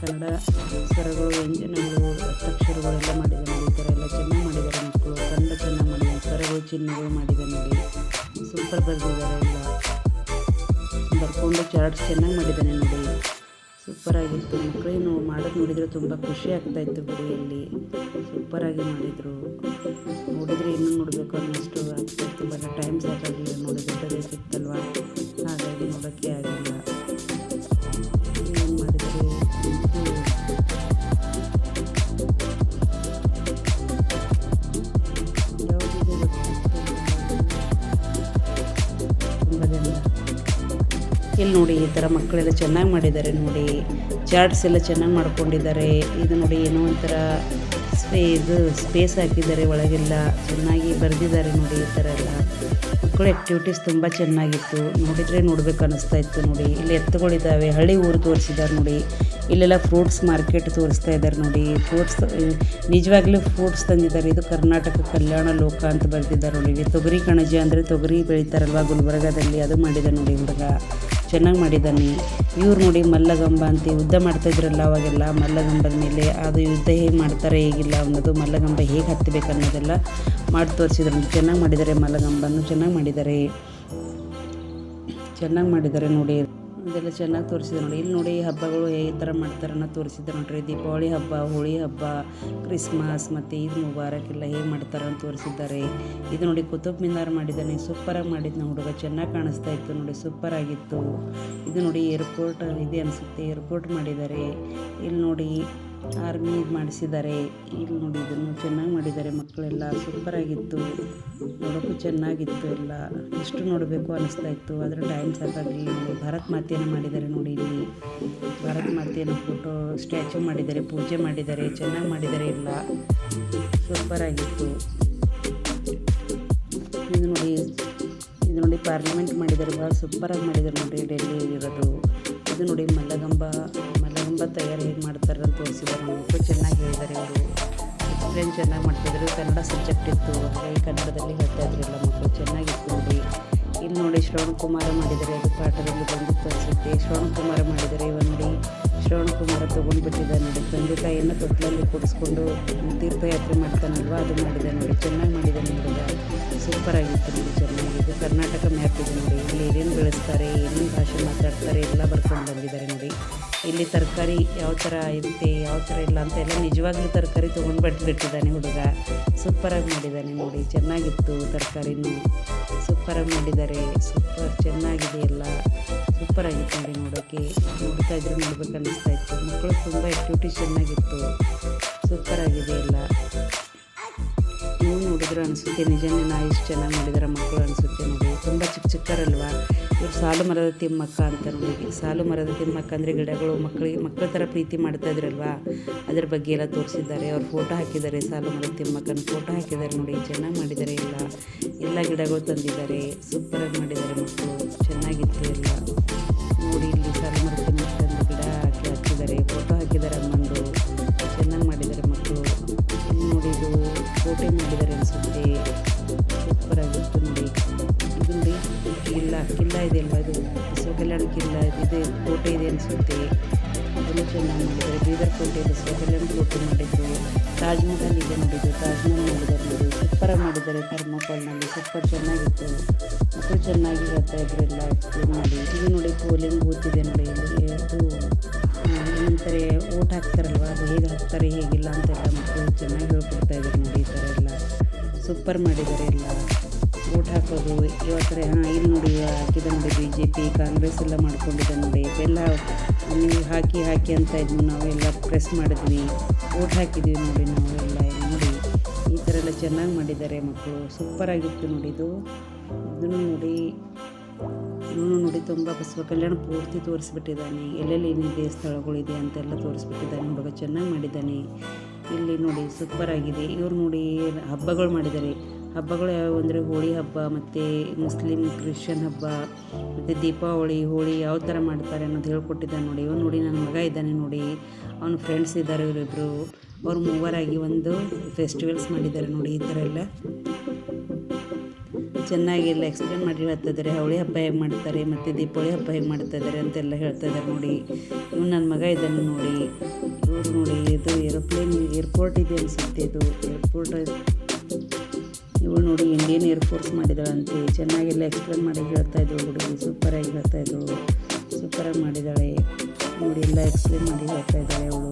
ಕನ್ನಡ ಸ್ವರಗಳು, ವ್ಯಂಜನಗಳು ಅಷ್ಟಕ್ಷರಗಳು ಎಲ್ಲ ಮಾಡಿದೆ ನೋಡಿ. ಈ ಥರ ಎಲ್ಲ ಚೆನ್ನಾಗಿ ಮಾಡಿದ್ದಾರೆ ಮಕ್ಕಳು ಕನ್ನಡ ಚೆನ್ನಾಗಿ ಮಾಡಿದೆ. ಸ್ವರಗಳು ಚಿಹ್ನೆಗಳು ಮಾಡಿದ್ದಾನೆ ನೋಡಿ. ಸೂಪರ್ ಬರೆದಿದ್ದಾರೆ ಎಲ್ಲ. ಬರ್ಕೊಂಡು ಚಾರ್ಟ್ಸ್ ಚೆನ್ನಾಗಿ ಮಾಡಿದ್ದಾನೆ ನೋಡಿ. ಸೂಪರ್ ಆಗಿತ್ತು. ಮಕ್ಕಳೇನು ಮಾಡೋದು ನೋಡಿದರೆ ತುಂಬ ಖುಷಿ ಆಗ್ತಾ ಇತ್ತು ಗುಡಿಯಲ್ಲಿ ಸೂಪರಾಗಿ ಮಾಡಿದರು. ನೋಡಿದರೆ ಇನ್ನೂ ನೋಡಬೇಕು ಅನ್ನೋಷ್ಟು ಬಟ್ ಟೈಮ್ ಸಾಕಾಗಿಲ್ಲ ನೋಡಿದ್ರೆ ಸಿಕ್ತಲ್ವಾ? ಹಾಗಾಗಿ ನೋಡೋಕ್ಕೆ ಆಗಿಲ್ಲ. ಇಲ್ಲಿ ನೋಡಿ ಈ ಥರ ಮಕ್ಕಳೆಲ್ಲ ಚೆನ್ನಾಗಿ ಮಾಡಿದ್ದಾರೆ ನೋಡಿ. ಚಾರ್ಟ್ಸ್ ಎಲ್ಲ ಚೆನ್ನಾಗಿ ಮಾಡ್ಕೊಂಡಿದ್ದಾರೆ. ಇದು ನೋಡಿ ಏನೋ ಒಂಥರ ಸ್ಪೇ, ಇದು ಸ್ಪೇಸ್ ಹಾಕಿದ್ದಾರೆ ಒಳಗೆಲ್ಲ. ಚೆನ್ನಾಗಿ ಬರೆದಿದ್ದಾರೆ ನೋಡಿ ಈ ಥರ ಎಲ್ಲ. ಮಕ್ಕಳು ಆ್ಯಕ್ಟಿವಿಟೀಸ್ ತುಂಬ ಚೆನ್ನಾಗಿತ್ತು. ನೋಡಿದರೆ ನೋಡ್ಬೇಕು ಅನ್ನಿಸ್ತಾ ಇತ್ತು ನೋಡಿ. ಇಲ್ಲಿ ಎತ್ತುಗಳಿದ್ದಾವೆ. ಹಳ್ಳಿ ಊರು ತೋರಿಸಿದ್ದಾರೆ ನೋಡಿ. ಇಲ್ಲೆಲ್ಲ ಫ್ರೂಟ್ಸ್ ಮಾರ್ಕೆಟ್ ತೋರಿಸ್ತಾ ಇದ್ದಾರೆ ನೋಡಿ. ಫ್ರೂಟ್ಸ್ ನಿಜವಾಗ್ಲೂ ಫ್ರೂಟ್ಸ್ ತಂದಿದ್ದಾರೆ. ಇದು ಕರ್ನಾಟಕ ಕಲ್ಯಾಣ ಲೋಕ ಅಂತ ಬರೆದಿದ್ದಾರೆ ನೋಡಿ. ತೊಗರಿ ಕಣಜ ಅಂದರೆ ತೊಗರಿ ಬೆಳೀತಾರಲ್ವ ಗುಲ್ಬರ್ಗಾದಲ್ಲಿ? ಅದು ಮಾಡಿದೆ ನೋಡಿ ಹುಡುಗ ಚೆನ್ನಾಗಿ ಮಾಡಿದ್ದಾನೆ. ಇವ್ರು ನೋಡಿ ಮಲ್ಲಗಂಬ ಅಂತ ಯುದ್ಧ ಮಾಡ್ತಾಯಿದ್ರಲ್ಲ ಅವಾಗೆಲ್ಲ. ಮಲ್ಲಗಂಬದ ಮೇಲೆ ಅದು ಯುದ್ಧ ಹೇಗೆ ಮಾಡ್ತಾರೆ, ಹೇಗಿಲ್ಲ ಅನ್ನೋದು ಮಲ್ಲಗಂಬ ಹೇಗೆ ಹತ್ತಬೇಕು ಅನ್ನೋದೆಲ್ಲ ಮಾಡಿ ತೋರಿಸಿದ್ರು. ಚೆನ್ನಾಗಿ ಮಾಡಿದ್ದಾರೆ ಮಲ್ಲಗಂಬನೂ, ಚೆನ್ನಾಗಿ ಮಾಡಿದ್ದಾರೆ. ಚೆನ್ನಾಗಿ ಮಾಡಿದ್ದಾರೆ ನೋಡಿ. ಅದೆಲ್ಲ ಚೆನ್ನಾಗಿ ತೋರಿಸಿದ್ರು ನೋಡಿ. ಇಲ್ಲಿ ನೋಡಿ ಹಬ್ಬಗಳು ಈ ಥರ ಮಾಡ್ತಾರೆ ಅನ್ನೋ ತೋರಿಸಿದ್ರು ನೋಡ್ರಿ. ದೀಪಾವಳಿ ಹಬ್ಬ, ಹೋಳಿ ಹಬ್ಬ, ಕ್ರಿಸ್ಮಸ್ ಮತ್ತು ಈದ್ ಮುಬಾರಕ್ ಎಲ್ಲ ಹೇಗೆ ಮಾಡ್ತಾರೆ ಅಂತ ತೋರಿಸಿದ್ದಾರೆ. ಇದು ನೋಡಿ ಕುತುಬ್ ಮಿನಾರ್ ಮಾಡಿದ್ದಾನೆ. ಸೂಪರಾಗಿ ಮಾಡಿದ್ನ ಹುಡುಗ. ಚೆನ್ನಾಗಿ ಕಾಣಿಸ್ತಾ ಇತ್ತು ನೋಡಿ. ಸೂಪರ್ ಆಗಿತ್ತು. ಇದು ನೋಡಿ ಏರ್ಪೋರ್ಟ್, ಇದೆ ಅನಿಸುತ್ತೆ. ಏರ್ಪೋರ್ಟ್ ಮಾಡಿದ್ದಾರೆ. ಇಲ್ಲಿ ನೋಡಿ ಆರ್ಮಿ ಮಾಡಿಸಿದ್ದಾರೆ ಇಲ್ಲಿ ನೋಡಿ ಇದನ್ನು ಚೆನ್ನಾಗಿ ಮಾಡಿದ್ದಾರೆ ಮಕ್ಕಳೆಲ್ಲ. ಸೂಪರಾಗಿತ್ತು ನೋಡೋಕ್ಕೂ ಚೆನ್ನಾಗಿತ್ತು ಎಲ್ಲ. ಎಷ್ಟು ನೋಡಬೇಕು ಅನ್ನಿಸ್ತಾ ಇತ್ತು. ಆದರೆ ಟೈಮ್ ಸಾಕಾಗಲಿಲ್ಲ ನೋಡಿ ಭಾರತ್ ಮಾತೆಯನ್ನು ಮಾಡಿದ್ದಾರೆ ನೋಡಿ ಇಲ್ಲಿ. ಭಾರತ್ ಮಾತೆಯನ್ನು ಫೋಟೋ ಸ್ಟ್ಯಾಚು ಮಾಡಿದ್ದಾರೆ ಪೂಜೆ ಮಾಡಿದ್ದಾರೆ ಚೆನ್ನಾಗಿ ಮಾಡಿದ್ದಾರೆ ಎಲ್ಲ. ಸೂಪರಾಗಿತ್ತು ಇದು ನೋಡಿ ಇದು ನೋಡಿ ಪಾರ್ಲಿಮೆಂಟ್ ಮಾಡಿದ್ದಾರೆ ಭಾಳ ಸೂಪರಾಗಿ ಮಾಡಿದ್ದಾರೆ ನೋಡಿ ಡೆಲ್ಲಿ ಇರೋದು ಇದು ನೋಡಿ ಮಲ್ಲಗಂಬ. ಮಲ್ಲಗಂಬ ತಯಾರಿ ಹೇಗೆ ಮಾಡ್ತಾರೆ ಅಂತ ತೋರಿಸಿದ್ದಾರೆ. ಮಕ್ಕಳು ಚೆನ್ನಾಗಿ ಹೇಳಿದ್ದಾರೆ ಅವರು ಎಕ್ಸ್ಪ್ಲೇನ್ ಚೆನ್ನಾಗಿ ಮಾಡ್ತಿದ್ರು. ಕನ್ನಡ ಸಬ್ಜೆಕ್ಟ್ ಇತ್ತು. ಹಾಗಾಗಿ ಕನ್ನಡದಲ್ಲಿ ಹೇಳ್ತಾ ಇದ್ರಲ್ಲ ಮಕ್ಕಳು. ಚೆನ್ನಾಗಿತ್ತು ನೋಡಿ. ಇಲ್ಲಿ ನೋಡಿ ಶ್ರವಣ ಕುಮಾರ ಮಾಡಿದ್ದಾರೆ. ಅದು ಪಾಠದಲ್ಲಿ ಬಂದು ತೋರಿಸುತ್ತೆ. ಶ್ರವಣ ಕುಮಾರ ಮಾಡಿದ್ದಾರೆ ಒಂದು ಶ್ರವಣ ಕುಮಾರ ತೊಗೊಂಡು ಬಿಟ್ಟಿದ್ದಾರೆ ನೋಡಿ. ತಂದೆ ತಾಯಿಯನ್ನು ತೊಟ್ಟಲಲ್ಲಿ ಕೂಡಿಸ್ಕೊಂಡು ತೀರ್ಥಯಾತ್ರೆ ಮಾಡ್ತಾನಲ್ವ? ಅದು ಮಾಡಿದೆ ನೋಡಿ. ಚೆನ್ನಾಗಿ ಮಾಡಿದೆ ನೋಡಿದ ಸೂಪರ್ ಆಗಿತ್ತು ನೋಡಿ ಚೆನ್ನಾಗಿ ಇದು ಕರ್ನಾಟಕ ಮ್ಯಾಪ್ ಇದೆ ನೋಡಿ. ಇಲ್ಲಿ ಏನೇನು ಬೆಳೆಸ್ತಾರೆ, ಏನೇನು ಭಾಷೆ ಮಾತಾಡ್ತಾರೆ ಎಲ್ಲ ಬರ್ಕೊಂಡು ಬಂದಿದ್ದಾರೆ ನೋಡಿ. ಇಲ್ಲಿ ತರಕಾರಿ ಯಾವ ಥರ ಇರುತ್ತೆ, ಯಾವ ಥರ ಇಲ್ಲ ಅಂತ ಎಲ್ಲ ನಿಜವಾಗ್ಲೂ ತರಕಾರಿ ತೊಗೊಂಡು ಬಿಟ್ಟಿದ್ದಾನೆ ಹುಡುಗ. ಸೂಪರಾಗಿ ಮಾಡಿದ್ದಾನೆ ನೋಡಿ, ಚೆನ್ನಾಗಿತ್ತು ತರಕಾರಿನೂ. ಸೂಪರಾಗಿ ಮಾಡಿದ್ದಾರೆ, ಸೂಪರ್ ಚೆನ್ನಾಗಿದೆ ಎಲ್ಲ. ಸೂಪರಾಗಿತ್ತು ನೋಡಿ ನೋಡೋಕ್ಕೆ ನೋಡ್ತಾ ಇದ್ರೆ ನೋಡ್ಬೇಕು ಅನ್ನಿಸ್ತಾ ಇತ್ತು. ಮಕ್ಕಳು ತುಂಬ ಆ್ಯಕ್ಟಿವಿಟಿ ಚೆನ್ನಾಗಿತ್ತು. ಸೂಪರಾಗಿದೆ ಎಲ್ಲ. ನೀವು ನೋಡಿದ್ರೆ ಅನಿಸುತ್ತೆ. ನಿಜನೇ ನಾ ಇಷ್ಟು ಚೆನ್ನಾಗಿ ಮಾಡಿದಾರೆ ಮಕ್ಕಳು ಅನಿಸುತ್ತೆ ನೋಡಿ. ತುಂಬ ಚಿಕ್ಕ ಚಿಕ್ಕರಲ್ವ? ಇವ್ರು ಸಾಲು ಮರದ ತಿಮ್ಮಕ್ಕ ಅಂತ ನೋಡಿ. ಸಾಲು ಮರದ ತಿಮ್ಮಕ್ಕ ಅಂದರೆ ಗಿಡಗಳು ಮಕ್ಕಳಿಗೆ ಮಕ್ಕಳ ಥರ ಪ್ರೀತಿ ಮಾಡ್ತಾ ಇದ್ರಲ್ವಾ? ಅದ್ರ ಬಗ್ಗೆ ಎಲ್ಲ ತೋರಿಸಿದ್ದಾರೆ. ಅವ್ರು ಫೋಟೋ ಹಾಕಿದ್ದಾರೆ ಸಾಲು ಮರದ ತಿಮ್ಮಕ್ಕನ ಫೋಟೋ ಹಾಕಿದ್ದಾರೆ ನೋಡಿ. ಚೆನ್ನಾಗಿ ಮಾಡಿದ್ದಾರೆ ಎಲ್ಲ. ಎಲ್ಲ ಗಿಡಗಳು ತಂದಿದ್ದಾರೆ. ಸೂಪರಾಗಿ ಮಾಡಿದ್ದಾರೆ ಮಕ್ಕಳು ಚೆನ್ನಾಗಿತ್ತು ಎಲ್ಲ. ನೋಡಿ ಇಲ್ಲಿ ಸಾಲು ಮರದ ತಿಮ್ಮಕ್ಕನ ಅನಿಸುತ್ತೆ ಸೂಪರಾಗಿತ್ತು ನೋಡಿ ಇದು ಕಿಲ್ಲ ಕಿಲ್ಲ ಇದೆ ಅಲ್ವಾ ಇದು? ಸೊ ಕಲ್ಯಾಣ ಕಿಲ್ಲ, ಇದೆ ಕೋಟೆ ಇದೆ ಅನಿಸುತ್ತೆ. ಅದನ್ನು ಚೆನ್ನಾಗಿ ಮಾಡಿದ್ದಾರೆ ಬೀದರ್ ಕೋಟೆ ಬಸವ ಕಲ್ಯಾಣ ಕೋಟೆ ಮಾಡಿದ್ರು. ತಾಜ್ಮಹಲ್ ಇದೆ ನೋಡಿದ್ದು ತಾಜ್ಮಹಲ್ ನೋಡಿದ್ದಾರೆ ನೋಡಿ. ಸೂಪರ್ ಮಾಡಿದ್ದಾರೆ ಥರ್ಮಾಕಾಲ್ನಲ್ಲಿ ಸೂಪರ್ ಚೆನ್ನಾಗಿತ್ತು. ಮಕ್ಕಳು ಚೆನ್ನಾಗಿ ಬರ್ತಾ ಇದ್ರು ಎಲ್ಲ ಎಕ್ಸ್ಪ್ಲೇನ್ ಮಾಡಿ. ಇದು ನೋಡಿ ಪೋಲಿಂಗ್ ಬೂತ್ ನೋಡಿ. ಇಲ್ಲಿ ಇದು, ಏನಂತಾರೆ, ಓಟ್ ಹಾಕ್ತಾರಲ್ವ? ಅದು ಹೇಗೆ ಹಾಕ್ತಾರೆ, ಹೇಗಿಲ್ಲ ಅಂತೆಲ್ಲ ಮಕ್ಕಳು ಚೆನ್ನಾಗಿ ಹೇಳ್ಕೊಡ್ತಾ ಇದ್ದಾರೆ ನೋಡಿ ಈ ಥರ ಸೂಪರ್ ಮಾಡಿದ್ದಾರೆ ಎಲ್ಲ. ಓಟ್ ಹಾಕೋದು ಇವತ್ತರ ಹಾಂ, ಇಲ್ಲಿ ನೋಡಿ ಹಾಕಿದ ನೋಡಿ ಬಿ ಜೆ ಪಿ ಕಾಂಗ್ರೆಸ್ ಎಲ್ಲ ಮಾಡ್ಕೊಂಡಿದೆ ನೋಡಿ. ಎಲ್ಲ ನೀವು ಹಾಕಿ ಹಾಕಿ ಅಂತ ಇದ್ವಿ ನಾವೆಲ್ಲ ಪ್ರೆಸ್ ಮಾಡಿದ್ವಿ. ಓಟ್ ಹಾಕಿದ್ವಿ ನೋಡಿ ನಾವೆಲ್ಲ ನೋಡಿ. ಈ ಥರ ಎಲ್ಲ ಚೆನ್ನಾಗಿ ಮಾಡಿದ್ದಾರೆ ಮಕ್ಕಳು. ಸೂಪರಾಗಿತ್ತು ನೋಡಿ ಇದು. ಇದನ್ನು ನೋಡಿ ಇವನು ನೋಡಿ ತುಂಬ ಬಸವ ಕಲ್ಯಾಣ ಪೂರ್ತಿ ತೋರಿಸ್ಬಿಟ್ಟಿದ್ದಾನೆ. ಎಲ್ಲೆಲ್ಲಿ ಏನಿದೆ ಸ್ಥಳಗಳಿದೆ ಅಂತೆಲ್ಲ ತೋರಿಸ್ಬಿಟ್ಟಿದ್ದಾನೆ. ಹುಡುಗ ಚೆನ್ನಾಗಿ ಮಾಡಿದ್ದಾನೆ. ಇಲ್ಲಿ ನೋಡಿ ಸೂಪರ್ ಆಗಿದೆ. ಇವ್ರು ನೋಡಿ ಹಬ್ಬಗಳು ಮಾಡಿದ್ದಾರೆ. ಹಬ್ಬಗಳು ಯಾವ್ಯಾವ ಅಂದರೆ ಹೋಳಿ ಹಬ್ಬ, ಮತ್ತು ಮುಸ್ಲಿಂ ಕ್ರಿಶ್ಚಿಯನ್ ಹಬ್ಬ, ಮತ್ತು ದೀಪಾವಳಿ, ಹೋಳಿ ಯಾವ ಥರ ಮಾಡ್ತಾರೆ ಅನ್ನೋದು ಹೇಳ್ಕೊಟ್ಟಿದ್ದಾನೆ ನೋಡಿ. ಇವನು ನೋಡಿ ನನ್ನ ಮಗ ಇದ್ದಾನೆ ನೋಡಿ. ಅವನ ಫ್ರೆಂಡ್ಸ್ ಇದ್ದಾರೆ ಇವರಿಬ್ಬರು ಅವ್ರು ಮೂವರಾಗಿ ಒಂದು ಫೆಸ್ಟಿವಲ್ಸ್ ಮಾಡಿದ್ದಾರೆ ನೋಡಿ ಈ ಥರ ಎಲ್ಲ. ಚೆನ್ನಾಗಿ ಎಲ್ಲ ಎಕ್ಸ್ಪ್ಲೇನ್ ಮಾಡಿ ಹೇಳ್ತಾ ಇದ್ದಾರೆ ಹೋಳಿ ಹಬ್ಬ ಹೇಗೆ ಮಾಡ್ತಾರೆ, ಮತ್ತು ದೀಪಾವಳಿ ಹಬ್ಬ ಹೇಗೆ ಮಾಡ್ತಾ ಇದ್ದಾರೆ ಅಂತೆಲ್ಲ ಹೇಳ್ತಾ ಇದ್ದಾರೆ ನೋಡಿ. ಇವ್ನು ನನ್ನ ಮಗ ಇದನ್ನು ನೋಡಿ. ಇವ್ರು ನೋಡಿ, ಇದು ಏರೋಪ್ಲೇನ್ ಏರ್ಪೋರ್ಟ್ ಇದೆ ಅನಿಸುತ್ತೆ ಇದು. ಏರ್ಪೋರ್ಟ್ ಇವಳು ನೋಡಿ ಇಂಡಿಯನ್ ಏರ್ಫೋರ್ಸ್ ಮಾಡಿದಾಳಂತೆ. ಚೆನ್ನಾಗಿಲ್ಲ ಎಕ್ಸ್ಪ್ಲೇನ್ ಮಾಡಿ ಹೇಳ್ತಾ ಇದ್ದಳು ಹುಡುಗಿ. ಸೂಪರಾಗಿ ಹೇಳ್ತಾ ಇದ್ದಳು ಸೂಪರಾಗಿ ಮಾಡಿದ್ದಾಳೆ ನೋಡಿ ಎಲ್ಲ ಎಕ್ಸ್ಪ್ಲೇನ್ ಮಾಡಿ ಹೇಳ್ತಾ ಇದ್ದಾಳೆ ಅವಳು.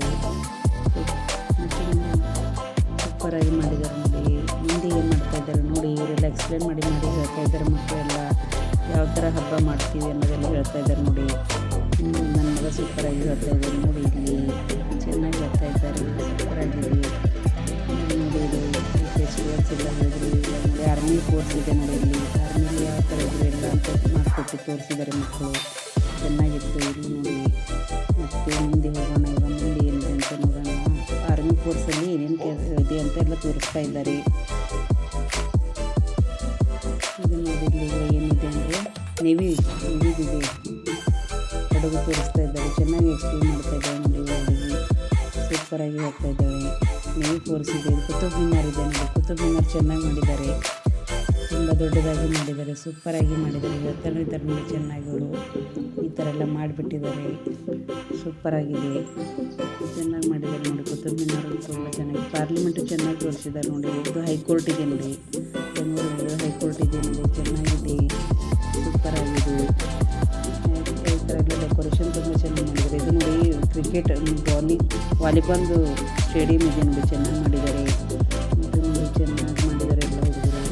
ಸೂಪರಾಗಿ ಮಾಡಿದ್ದಾರೆ ನೋಡಿ. ಮುಂದೆ ಏನು ಮಾಡ್ತಾ ಇದ್ದಾರೆ ನೋಡಿ, ಇವರೆಲ್ಲ ಎಕ್ಸ್ಪ್ಲೇನ್ ಮಾಡಿ ಮಾಡಿ ಹೇಳ್ತಾ ಇದ್ದಾರೆ ಮಕ್ಕಳೆಲ್ಲ. ಯಾವ ಥರ ಹಬ್ಬ ಮಾಡ್ತೀವಿ ಅನ್ನೋದೆಲ್ಲ ಹೇಳ್ತಾ ಇದ್ದಾರೆ ನೋಡಿ. ನನ್ನ ಮಗ ಸೂಪರಾಗಿ ಹೇಳ್ತಾ ಇದ್ದಾರೆ ನೋಡಿ ಇಲ್ಲಿ. ಚೆನ್ನಾಗಿ ಹೇಳ್ತಾ ಇದ್ದಾರೆ, ಸೂಪರಾಗಿದೆ. ಆರ್ಮಿ ಕೋರ್ಸ್ ಇದೆ ನೋಡಿ ಇಲ್ಲಿ. ಆರ್ಮಿಲಿ ಯಾವ ಥರ ಇದ್ರು ಎಲ್ಲ ಅಂತ ಮಾಡಿಕೊಟ್ಟು ತೋರಿಸಿದ್ದಾರೆ ಮಕ್ಕಳು. ಚೆನ್ನಾಗಿತ್ತು ಇಲ್ಲಿ ನೋಡಿ. ಮತ್ತು ಮುಂದೆ ಹೋಗೋಣ, ಇವಾಗ ಮುಂದೆ ಏನಿದೆ ಅಂತ ನೋಡೋಣ. ಆರ್ಮಿ ಕೋರ್ಸಲ್ಲಿ ಏನೇನು ಇದೆ ಅಂತ ಎಲ್ಲ ತೋರಿಸ್ತಾ ಇದ್ದಾರೆ. ಇದು ನೋಡಿ ಇಲ್ಲಿ ಏನಿದೆ ಅಂದರೆ, ನೆವಿ ನೆವಿದಿದೆ ಹಡಗು ತೋರಿಸ್ತಾ ಇದ್ದಾರೆ, ಚೆನ್ನಾಗಿ ಎಕ್ಸ್ಪ್ಲೇನ್ ಮಾಡ್ತಾ ಇದ್ದಾರೆ ನೋಡಿ ಹುಡುಗಿ ಸೂಪರಾಗಿ ಹೋಗ್ತಾ ಇದ್ದಾಳೆ ನೆವಿ ತೋರಿಸಿದೆ ಕುತುಬ್ ಮಿನಾರ್ ಇದೆ ನೋಡಿ ಕುತುಬ್ ಮಿನಾರ್ ಚೆನ್ನಾಗಿ ಮಾಡಿದ್ದಾರೆ. ತುಂಬ ದೊಡ್ಡದಾಗಿ ಮಾಡಿದ್ದಾರೆ ಸೂಪರಾಗಿ ಮಾಡಿದ್ದಾರೆ. ಇದ್ದಾರೆ ನೋಡಿ ಚೆನ್ನಾಗಿ ಅವರು ಈ ಥರ ಎಲ್ಲ ಮಾಡಿಬಿಟ್ಟಿದ್ದಾರೆ. ಸೂಪರಾಗಿದೆ ಚೆನ್ನಾಗಿ ಮಾಡಿದ್ದಾರೆ ನೋಡಿ ಕುತುಬ್ ಮಿನಾರ್ ತುಂಬ ಚೆನ್ನಾಗಿ ಪಾರ್ಲಿಮೆಂಟು ಚೆನ್ನಾಗಿ ತೋರಿಸಿದ್ದಾರೆ ನೋಡಿ, ಇದು ಹೈಕೋರ್ಟ್ ಇದೆ ನೋಡಿ. ಬೆಂಗಳೂರಲ್ಲಿ ಹೈಕೋರ್ಟ್ ಇದೆ ನೋಡಿ ಚೆನ್ನಾಗಿದೆ, ಸೂಪರಾಗಿದೆ. ಈ ಥರ ಎಲ್ಲ ಡೆಕೋರೇಷನ್ ತುಂಬ ಚೆನ್ನಾಗಿ ಮಾಡಿದ್ದಾರೆ. ಇದು ನೋಡಿ ಕ್ರಿಕೆಟ್ ವಾಲಿ ವಾಲಿಬಾಲ್ದು ಸ್ಟೇಡಿಯಂ ಇದೆ ನೋಡಿ, ಚೆನ್ನಾಗಿ ಮಾಡಿದ್ದಾರೆ. ಇದು ನೋಡಿ ಚೆನ್ನಾಗಿ ಮಾಡಿದ್ದಾರೆ ಎಲ್ಲ ಹುಡುಗರು.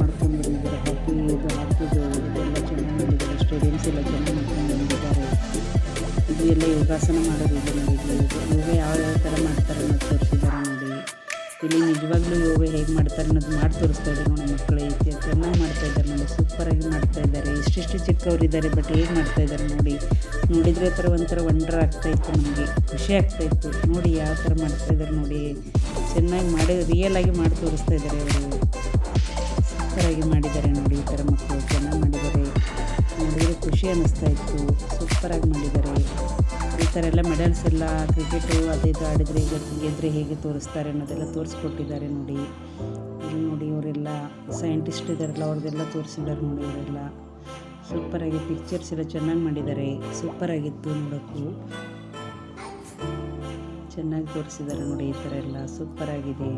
ಮಾಡ್ಕೊಂಡು ಬಂದಿದ್ದಾರೆ. ಹಾಕಿ ಇದು ಹಾಕಿದ್ದು ಇದೆಲ್ಲ ಚೆನ್ನಾಗಿ ಮಾಡಿದ್ದಾರೆ. ಸ್ಟೇಡಿಯಮ್ಸ್ ಎಲ್ಲ ಚೆನ್ನಾಗಿ ಮಾಡ್ಕೊಂಡು ಬಂದಿದ್ದಾರೆ. ಇದು ಎಲ್ಲ ಯೋಗಾಸನ ಮಾಡೋದು ಇದೆ ನೋಡಿ. ಥರ ಯೋಗ ಯಾವ ಇಲ್ಲಿ ನಿಜವಾಗ್ಲೂ ಯೋಗ ಹೇಗೆ ಮಾಡ್ತಾರೆ ಅನ್ನೋದು ಮಾಡಿ ತೋರಿಸ್ತಾ ಇದ್ದಾರೆ ನೋಡಿ ಮಕ್ಕಳಿಗೆ ಚೆನ್ನಾಗಿ ಮಾಡ್ತಾ ಇದ್ದಾರೆ ನೋಡಿ ಸೂಪರಾಗಿ ಮಾಡ್ತಾ ಇದ್ದಾರೆ. ಇಷ್ಟಿಷ್ಟು ಚಿಕ್ಕವರಿದ್ದಾರೆ ಬಟ್ ಹೇಗೆ ಮಾಡ್ತಾ ಇದ್ದಾರೆ ನೋಡಿ. ನೋಡಿದರೆ ಥರ ಒಂಥರ ವಂಡರ್ ಆಗ್ತಾ ಇತ್ತು ನಮಗೆ. ಖುಷಿ ಆಗ್ತಾ ಇತ್ತು. ನೋಡಿ ಯಾವ ಥರ ಮಾಡ್ತಾ ಇದ್ದಾರೆ ನೋಡಿ. ಚೆನ್ನಾಗಿ ಮಾಡಿ ರಿಯಲ್ ಆಗಿ ಮಾಡಿ ತೋರಿಸ್ತಾ ಇದ್ದಾರೆ ಅವರು. ಸೂಪರಾಗಿ ಮಾಡಿದ್ದಾರೆ ನೋಡಿ ಈ ಥರ ಮಕ್ಕಳು. ಚೆನ್ನಾಗಿ ಮಾಡಿದ್ದಾರೆ. ಖುಷಿ ಅನ್ನಿಸ್ತಾ ಇತ್ತು. ಸೂಪರಾಗಿ ಮಾಡಿದ್ದಾರೆ. ಈ ಥರ ಎಲ್ಲ ಮೆಡಲ್ಸ್ ಎಲ್ಲ ಕ್ರಿಕೆಟು ಅದು ಇದು ಆಡಿದರೆ ಈಗ ಗೆದ್ದರೆ ಹೇಗೆ ತೋರಿಸ್ತಾರೆ ಅನ್ನೋದೆಲ್ಲ ತೋರಿಸ್ಕೊಟ್ಟಿದ್ದಾರೆ ನೋಡಿ. ಇಲ್ಲಿ ನೋಡಿ ಇವರೆಲ್ಲ ಸೈಂಟಿಸ್ಟ್ ಇದ್ದಾರಲ್ಲ, ಅವ್ರದ್ದೆಲ್ಲ ತೋರಿಸಿದ್ದಾರೆ ನೋಡಿ ಇವರೆಲ್ಲ. ಸೂಪರಾಗಿ ಪಿಕ್ಚರ್ಸ್ ಎಲ್ಲ ಚೆನ್ನಾಗಿ ಮಾಡಿದ್ದಾರೆ. ಸೂಪರಾಗಿತ್ತು ನೋಡೋಕ್ಕೂ ಚೆನ್ನಾಗಿ ತೋರಿಸಿದ್ದಾರೆ ನೋಡಿ ಈ ಥರ ಎಲ್ಲ. ಸೂಪರಾಗಿದೆ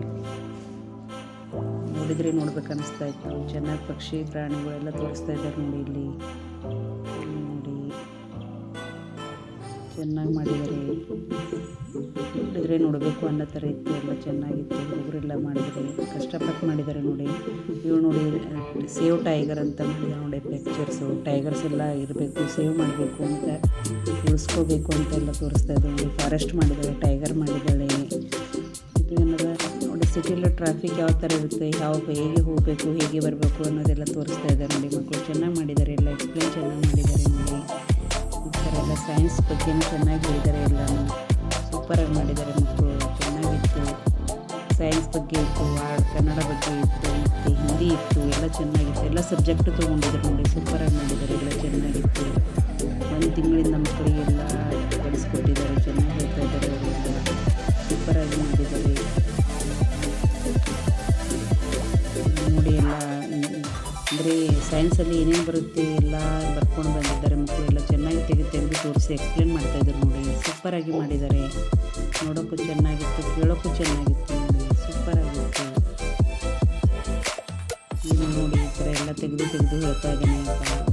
ನೋಡಿದರೆ ನೋಡ್ಬೇಕು ಅನಿಸ್ತಾ ಇತ್ತು. ಚೆನ್ನಾಗಿ ಪಕ್ಷಿ ಪ್ರಾಣಿಗಳೆಲ್ಲ ತೋರಿಸ್ತಾ ಇದ್ದಾರೆ ನೋಡಿ ಇಲ್ಲಿ. ಚೆನ್ನಾಗಿ ಮಾಡಿದ್ದಾರೆ. ನೋಡಿದರೆ ನೋಡಬೇಕು ಅನ್ನೋ ಥರ ಇತ್ತು, ಎಲ್ಲ ಚೆನ್ನಾಗಿತ್ತು. ಹುಡುಗರೆಲ್ಲ ಮಾಡಿದರೆ ಕಷ್ಟಪಟ್ಟು ಮಾಡಿದ್ದಾರೆ ನೋಡಿ. ಇವು ನೋಡಿ, ಸೇವ್ ಟೈಗರ್ ಅಂತ ಮಾಡಿದ ನೋಡಿ ಪಿಕ್ಚರ್ಸು ಟೈಗರ್ಸ್ ಎಲ್ಲ ಇರಬೇಕು, ಸೇವ್ ಮಾಡಬೇಕು ಅಂತ, ಉಳಿಸ್ಕೋಬೇಕು ಅಂತೆಲ್ಲ ತೋರಿಸ್ತಾ ಇದ್ದಾರೆ ನೋಡಿ. ಫಾರೆಸ್ಟ್ ಮಾಡಿದ್ದಾರೆ ಟೈಗರ್ ಮಾಡಿದ್ದಾಳೆ. ಇದು ನೋಡಿ ಸಿಟಿಯಲ್ಲಿ ಟ್ರಾಫಿಕ್ ಯಾವ ಥರ ಇರುತ್ತೆ, ಯಾವ ಹೇಗೆ ಹೋಗಬೇಕು, ಹೇಗೆ ಬರಬೇಕು ಅನ್ನೋದೆಲ್ಲ ತೋರಿಸ್ತಾ ಇದ್ದಾರೆ ನೋಡಿ ಮಕ್ಕಳು ಚೆನ್ನಾಗಿ ಮಾಡಿದ್ದಾರೆ, ಎಲ್ಲ ಎಕ್ಸ್ಪ್ಲೇನ್ ಚೆನ್ನಾಗಿ ಮಾಡಿದ್ದಾರೆ ಎಲ್ಲ ಸೈನ್ಸ್ ಬಗ್ಗೆನೂ ಚೆನ್ನಾಗಿ ಹೇಳಿದ್ದಾರೆ ಎಲ್ಲನೂ. ಸೂಪರಾಗಿ ಮಾಡಿದ್ದಾರೆ ಮಕ್ಕಳು ಚೆನ್ನಾಗಿತ್ತು. ಸೈನ್ಸ್ ಬಗ್ಗೆ ಇತ್ತು ಆರ್ಟ್ ಕನ್ನಡ ಬಗ್ಗೆ ಇತ್ತು, ಮತ್ತು ಹಿಂದಿ ಇತ್ತು, ಎಲ್ಲ ಚೆನ್ನಾಗಿತ್ತು. ಎಲ್ಲ ಸಬ್ಜೆಕ್ಟು ತೊಗೊಂಡಿದ್ರು ನೋಡಿ. ಸೂಪರಾಗಿ ಮಾಡಿದ್ದಾರೆ ಎಲ್ಲ ಚೆನ್ನಾಗಿತ್ತು. ಒಂದು ತಿಂಗಳಿಂದ ಮಕ್ಕಳಿಗೆಲ್ಲ ಕಳಿಸ್ಕೊಟ್ಟಿದ್ದಾರೆ ಚೆನ್ನಾಗಿ ಹೇಳ್ತಾ ಇದ್ದಾರೆ ಸೂಪರಾಗಿ ಮಾಡಿದ್ದಾರೆ ನೋಡಿ ಎಲ್ಲ ಅಂದರೆ ಸೈನ್ಸಲ್ಲಿ ಏನೇನು ಬರುತ್ತೆ ಎಲ್ಲ ಬರ್ಕೊಂಡು ಬಂದಿದ್ದಾರೆ ತೋರಿಸಿ ಎಕ್ಸ್ಪ್ಲೇನ್ ಮಾಡ್ತಾಯಿದ್ರು ನೋಡಿ. ಸೂಪರಾಗಿ ಮಾಡಿದ್ದಾರೆ. ನೋಡೋಕ್ಕೂ ಚೆನ್ನಾಗಿತ್ತು, ಕೇಳೋಕ್ಕೂ ಚೆನ್ನಾಗಿತ್ತು ನೋಡಿ. ಸೂಪರಾಗಿತ್ತು ಈಗ ನೋಡಿ, ಈ ಥರ ಎಲ್ಲ ತೆಗೆದು ತೆಗೆದು ಹೇಳ್ತಾ ಇದ್ದಾನೆ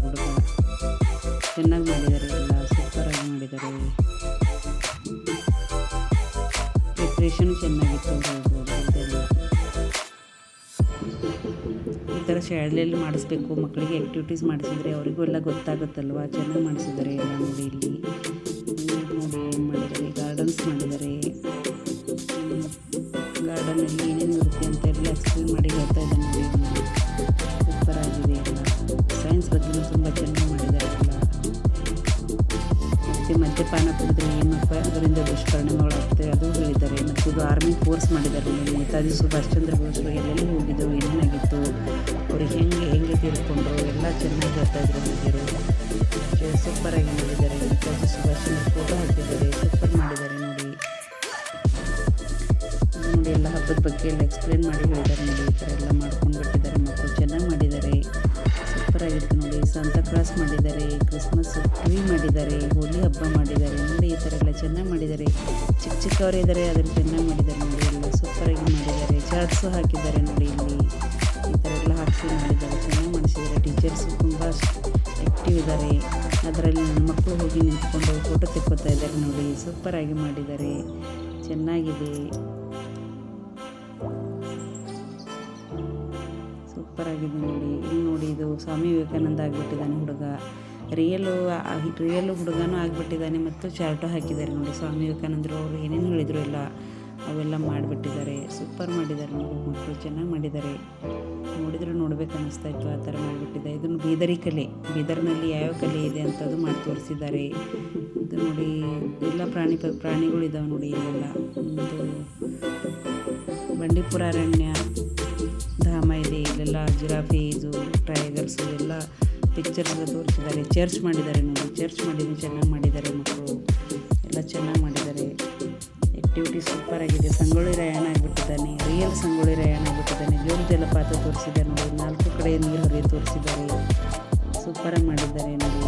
ಹುಡುಗ. ಚೆನ್ನಾಗಿ ಮಾಡಿದ್ದಾರೆ ಎಲ್ಲ ಸೂಪರಾಗಿ ಮಾಡಿದ್ದಾರೆ. ಪ್ರಿಪ್ರೇಷನ್ ಚೆನ್ನಾಗಿತ್ತು ಶಾಲೆಯಲ್ಲಿ ಮಾಡಿಸ್ಬೇಕು. ಮಕ್ಕಳಿಗೆ ಆ್ಯಕ್ಟಿವಿಟೀಸ್ ಮಾಡಿಸಿದ್ರೆ ಅವರಿಗೂ ಎಲ್ಲ ಗೊತ್ತಾಗುತ್ತಲ್ವ? ಚೆನ್ನಾಗಿ ಮಾಡಿಸಿದ್ದಾರೆ ಎಲ್ಲ ನೋಡಿ ಇಲ್ಲಿ. ನೋಡಿ ಏನು ಮಾಡಿದ್ದಾರೆ ಗಾರ್ಡನ್ಸ್ ಮಾಡಿದ್ದಾರೆ ಗಾರ್ಡನಲ್ಲಿ ಏನೇನು ಇರುತ್ತೆ ಅಂತ ಎಲ್ಲ ಎಕ್ಸ್ಪ್ಲೇನ್ ಮಾಡಿ ಹೇಳ್ತಾ ಇದ್ದಾನೆ ಸೂಪರ್ ಆಗಿದೆ ಎಲ್ಲ. ಸೈನ್ಸ್ ಬಗ್ಗೆ ತುಂಬ ಚೆನ್ನಾಗಿ ಮಾಡಿದ್ದಾರೆ ಎಲ್ಲ. ಮತ್ತು ಮದ್ಯಪಾನ ಕುಡಿದ್ರೆ ಏನು ಅದರಿಂದ ದುಷ್ಪರಿಣಾಮಗಳಾಗ್ತವೆ, ಅದು ಹೇಳಿದ್ದಾರೆ. ಇದು ಆರ್ಮಿ ಫೋರ್ಸ್ ಮಾಡಿದ್ದಾರೆ. ನೇತಾಜಿ ಸುಭಾಷ್ ಚಂದ್ರ ಬೋಸ್ರು ಎಲ್ಲೆಲ್ಲಿ ಹೋಗಿದ್ದು ಏನೇನಾಗಿತ್ತು ಅವ್ರಿಗೆ ಹೆಂಗೆ ಹೆಂಗೆ ತೀರ್ಕೊಂಡ್ರು, ಎಲ್ಲ ಚೆನ್ನಾಗಿ ಹೇಳ್ತಾ ಇದ್ರು ಹುಡುಗಿರು ಸೂಪರಾಗಿ ಮಾಡಿದ್ದಾರೆ. ನೇತಾಜಿ ಸುಭಾಷ್ ಚಂದ್ರ ಫೋಟೋ ಹಾಕಿದ್ದಾರೆ. ಸೂಪರ್ ಮಾಡಿದ್ದಾರೆ ನೋಡಿ. ನೋಡಿ, ಎಲ್ಲ ಹಬ್ಬದ ಬಗ್ಗೆ ಎಲ್ಲ ಎಕ್ಸ್ಪ್ಲೇನ್ ಮಾಡಿ ಹೇಳಿದ್ದಾರೆ ನೋಡಿ. ಈ ಥರ ಎಲ್ಲ ಮಾಡ್ಕೊಂಡು ಬಿಟ್ಟಿದ್ದಾರೆ ಮಕ್ಕಳು ಚೆನ್ನಾಗಿ ಮಾಡಿದ್ದಾರೆ. ಸೂಪರಾಗಿತ್ತು ನೋಡಿ. ಸಂತ ಕ್ರಾಸ್ ಮಾಡಿದ್ದಾರೆ ಕ್ರಿಸ್ಮಸ್ ಟ್ರೀ ಮಾಡಿದ್ದಾರೆ, ಹೋಳಿ ಹಬ್ಬ ಮಾಡಿದ್ದಾರೆ. ನೋಡಿ, ಈ ಥರ ಎಲ್ಲ ಚೆನ್ನಾಗಿ ಮಾಡಿದ್ದಾರೆ. ಚಿಕ್ಕ ಚಿಕ್ಕವರು ಇದ್ದಾರೆ, ಅದನ್ನು ಚೆನ್ನಾಗಿ ಮಾಡಿದ್ದಾರೆ ನೋಡಿ. ಎಲ್ಲ ಸೂಪರಾಗಿ ಮಾಡಿದ್ದಾರೆ. ಚಾರ್ಟ್ಸು ಹಾಕಿದ್ದಾರೆ ನೋಡಿ ಇಲ್ಲಿ. ಈ ಥರ ಎಲ್ಲ ಹಾಕಿ ಮಾಡಿದ್ದಾರೆ. ಚೆನ್ನಾಗಿ ಮಾಡಿಸಿದ್ದಾರೆ. ಟೀಚರ್ಸು ತುಂಬ ಆ್ಯಕ್ಟಿವ್ ಇದ್ದಾರೆ. ಅದರಲ್ಲಿ ನನ್ನ ಮಕ್ಕಳು ಹೋಗಿ ನಿಂತ್ಕೊಂಡು ಫೋಟೋ ತೆಕ್ಕೋತಾ ಇದ್ದಾರೆ ನೋಡಿ. ಸೂಪರಾಗಿ ಮಾಡಿದ್ದಾರೆ. ಚೆನ್ನಾಗಿದೆ. ಆಗಿದೆ ನೋಡಿ. ಇಲ್ಲಿ ನೋಡಿ ಇದು ಸ್ವಾಮಿ ವಿವೇಕಾನಂದ ಆಗಿಬಿಟ್ಟಿದ್ದಾನೆ ಹುಡುಗ. ರಿಯಲು ರಿಯಲ್ ಹುಡುಗನೂ ಆಗಿಬಿಟ್ಟಿದ್ದಾನೆ ಮತ್ತು ಚಾರ್ಟು ಹಾಕಿದ್ದಾರೆ ನೋಡಿ. ಸ್ವಾಮಿ ವಿವೇಕಾನಂದರು ಅವರು ಏನೇನು ಹೇಳಿದ್ರು ಎಲ್ಲ, ಅವೆಲ್ಲ ಮಾಡಿಬಿಟ್ಟಿದ್ದಾರೆ. ಸೂಪರ್ ಮಾಡಿದ್ದಾರೆ ನೋಡಿ ಮಕ್ಕಳು, ಚೆನ್ನಾಗಿ ಮಾಡಿದ್ದಾರೆ. ನೋಡಿದ್ರೆ ನೋಡ್ಬೇಕು ಅನ್ನಿಸ್ತಾ ಇತ್ತು, ಆ ಥರ ಮಾಡಿಬಿಟ್ಟಿದೆ ಇದನ್ನು ಬೀದರಿ ಕಲೆ. ಬೀದರ್ನಲ್ಲಿ ಯಾವ ಕಲೆ ಇದೆ ಅಂತದು ಮಾಡಿ ತೋರಿಸಿದ್ದಾರೆ. ಇದು ನೋಡಿ, ಎಲ್ಲ ಪ್ರಾಣಿ ಪ್ರಾಣಿಗಳು ಇದಾವೆ ನೋಡಿ ಇಲ್ಲೆಲ್ಲ. ಒಂದು ಬಂಡೀಪುರ ಅರಣ್ಯ ಧಾಮ ಇದೆ ಇಲ್ಲೆಲ್ಲ ಜಿರಾಫಿ ಇದು ಟೈಗರ್ಸ್ ಎಲ್ಲ ಪಿಕ್ಚರ್ಸ್ ತೋರಿಸಿದ್ದಾರೆ. ಚರ್ಚ್ ಮಾಡಿದ್ದಾರೆ ನೋಡಿ. ಚರ್ಚ್ ಮಾಡಿದ್ದು ಚೆನ್ನಾಗಿ ಮಾಡಿದ್ದಾರೆ ಮಕ್ಕಳು. ಎಲ್ಲ ಚೆನ್ನಾಗಿ ಮಾಡಿದ್ದಾರೆ. ಆ್ಯಕ್ಟಿವಿಟಿ ಸೂಪರ್ ಆಗಿದೆ. ಸಂಗೊಳ್ಳಿ ರಾಯಣ ಆಗಿಬಿಟ್ಟಿದ್ದಾನೆ. ರಿಯಲ್ ಸಂಗೊಳ್ಳಿ ರಾಯಣ ಆಗಿಬಿಟ್ಟಿದ್ದಾನೆ. ಜೋಗ ಜಲಪಾತ ತೋರಿಸಿದ್ದಾರೆ ನೋಡಿ. ನಾಲ್ಕು ಕಡೆ ನೀರು ಹರಿದು ತೋರಿಸಿದ್ದಾರೆ. ಸೂಪರಾಗಿ ಮಾಡಿದ್ದಾರೆ ನೋಡಿ.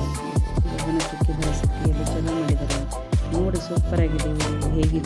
ಗಗನ ಬಾಸುಕ್ಕಿ ಎಲ್ಲ ಚೆನ್ನಾಗಿ ಮಾಡಿದ್ದಾರೆ. ನೋಡಿ ಸೂಪರ್ ಆಗಿದೆ. ಹೇಗಿದೆ?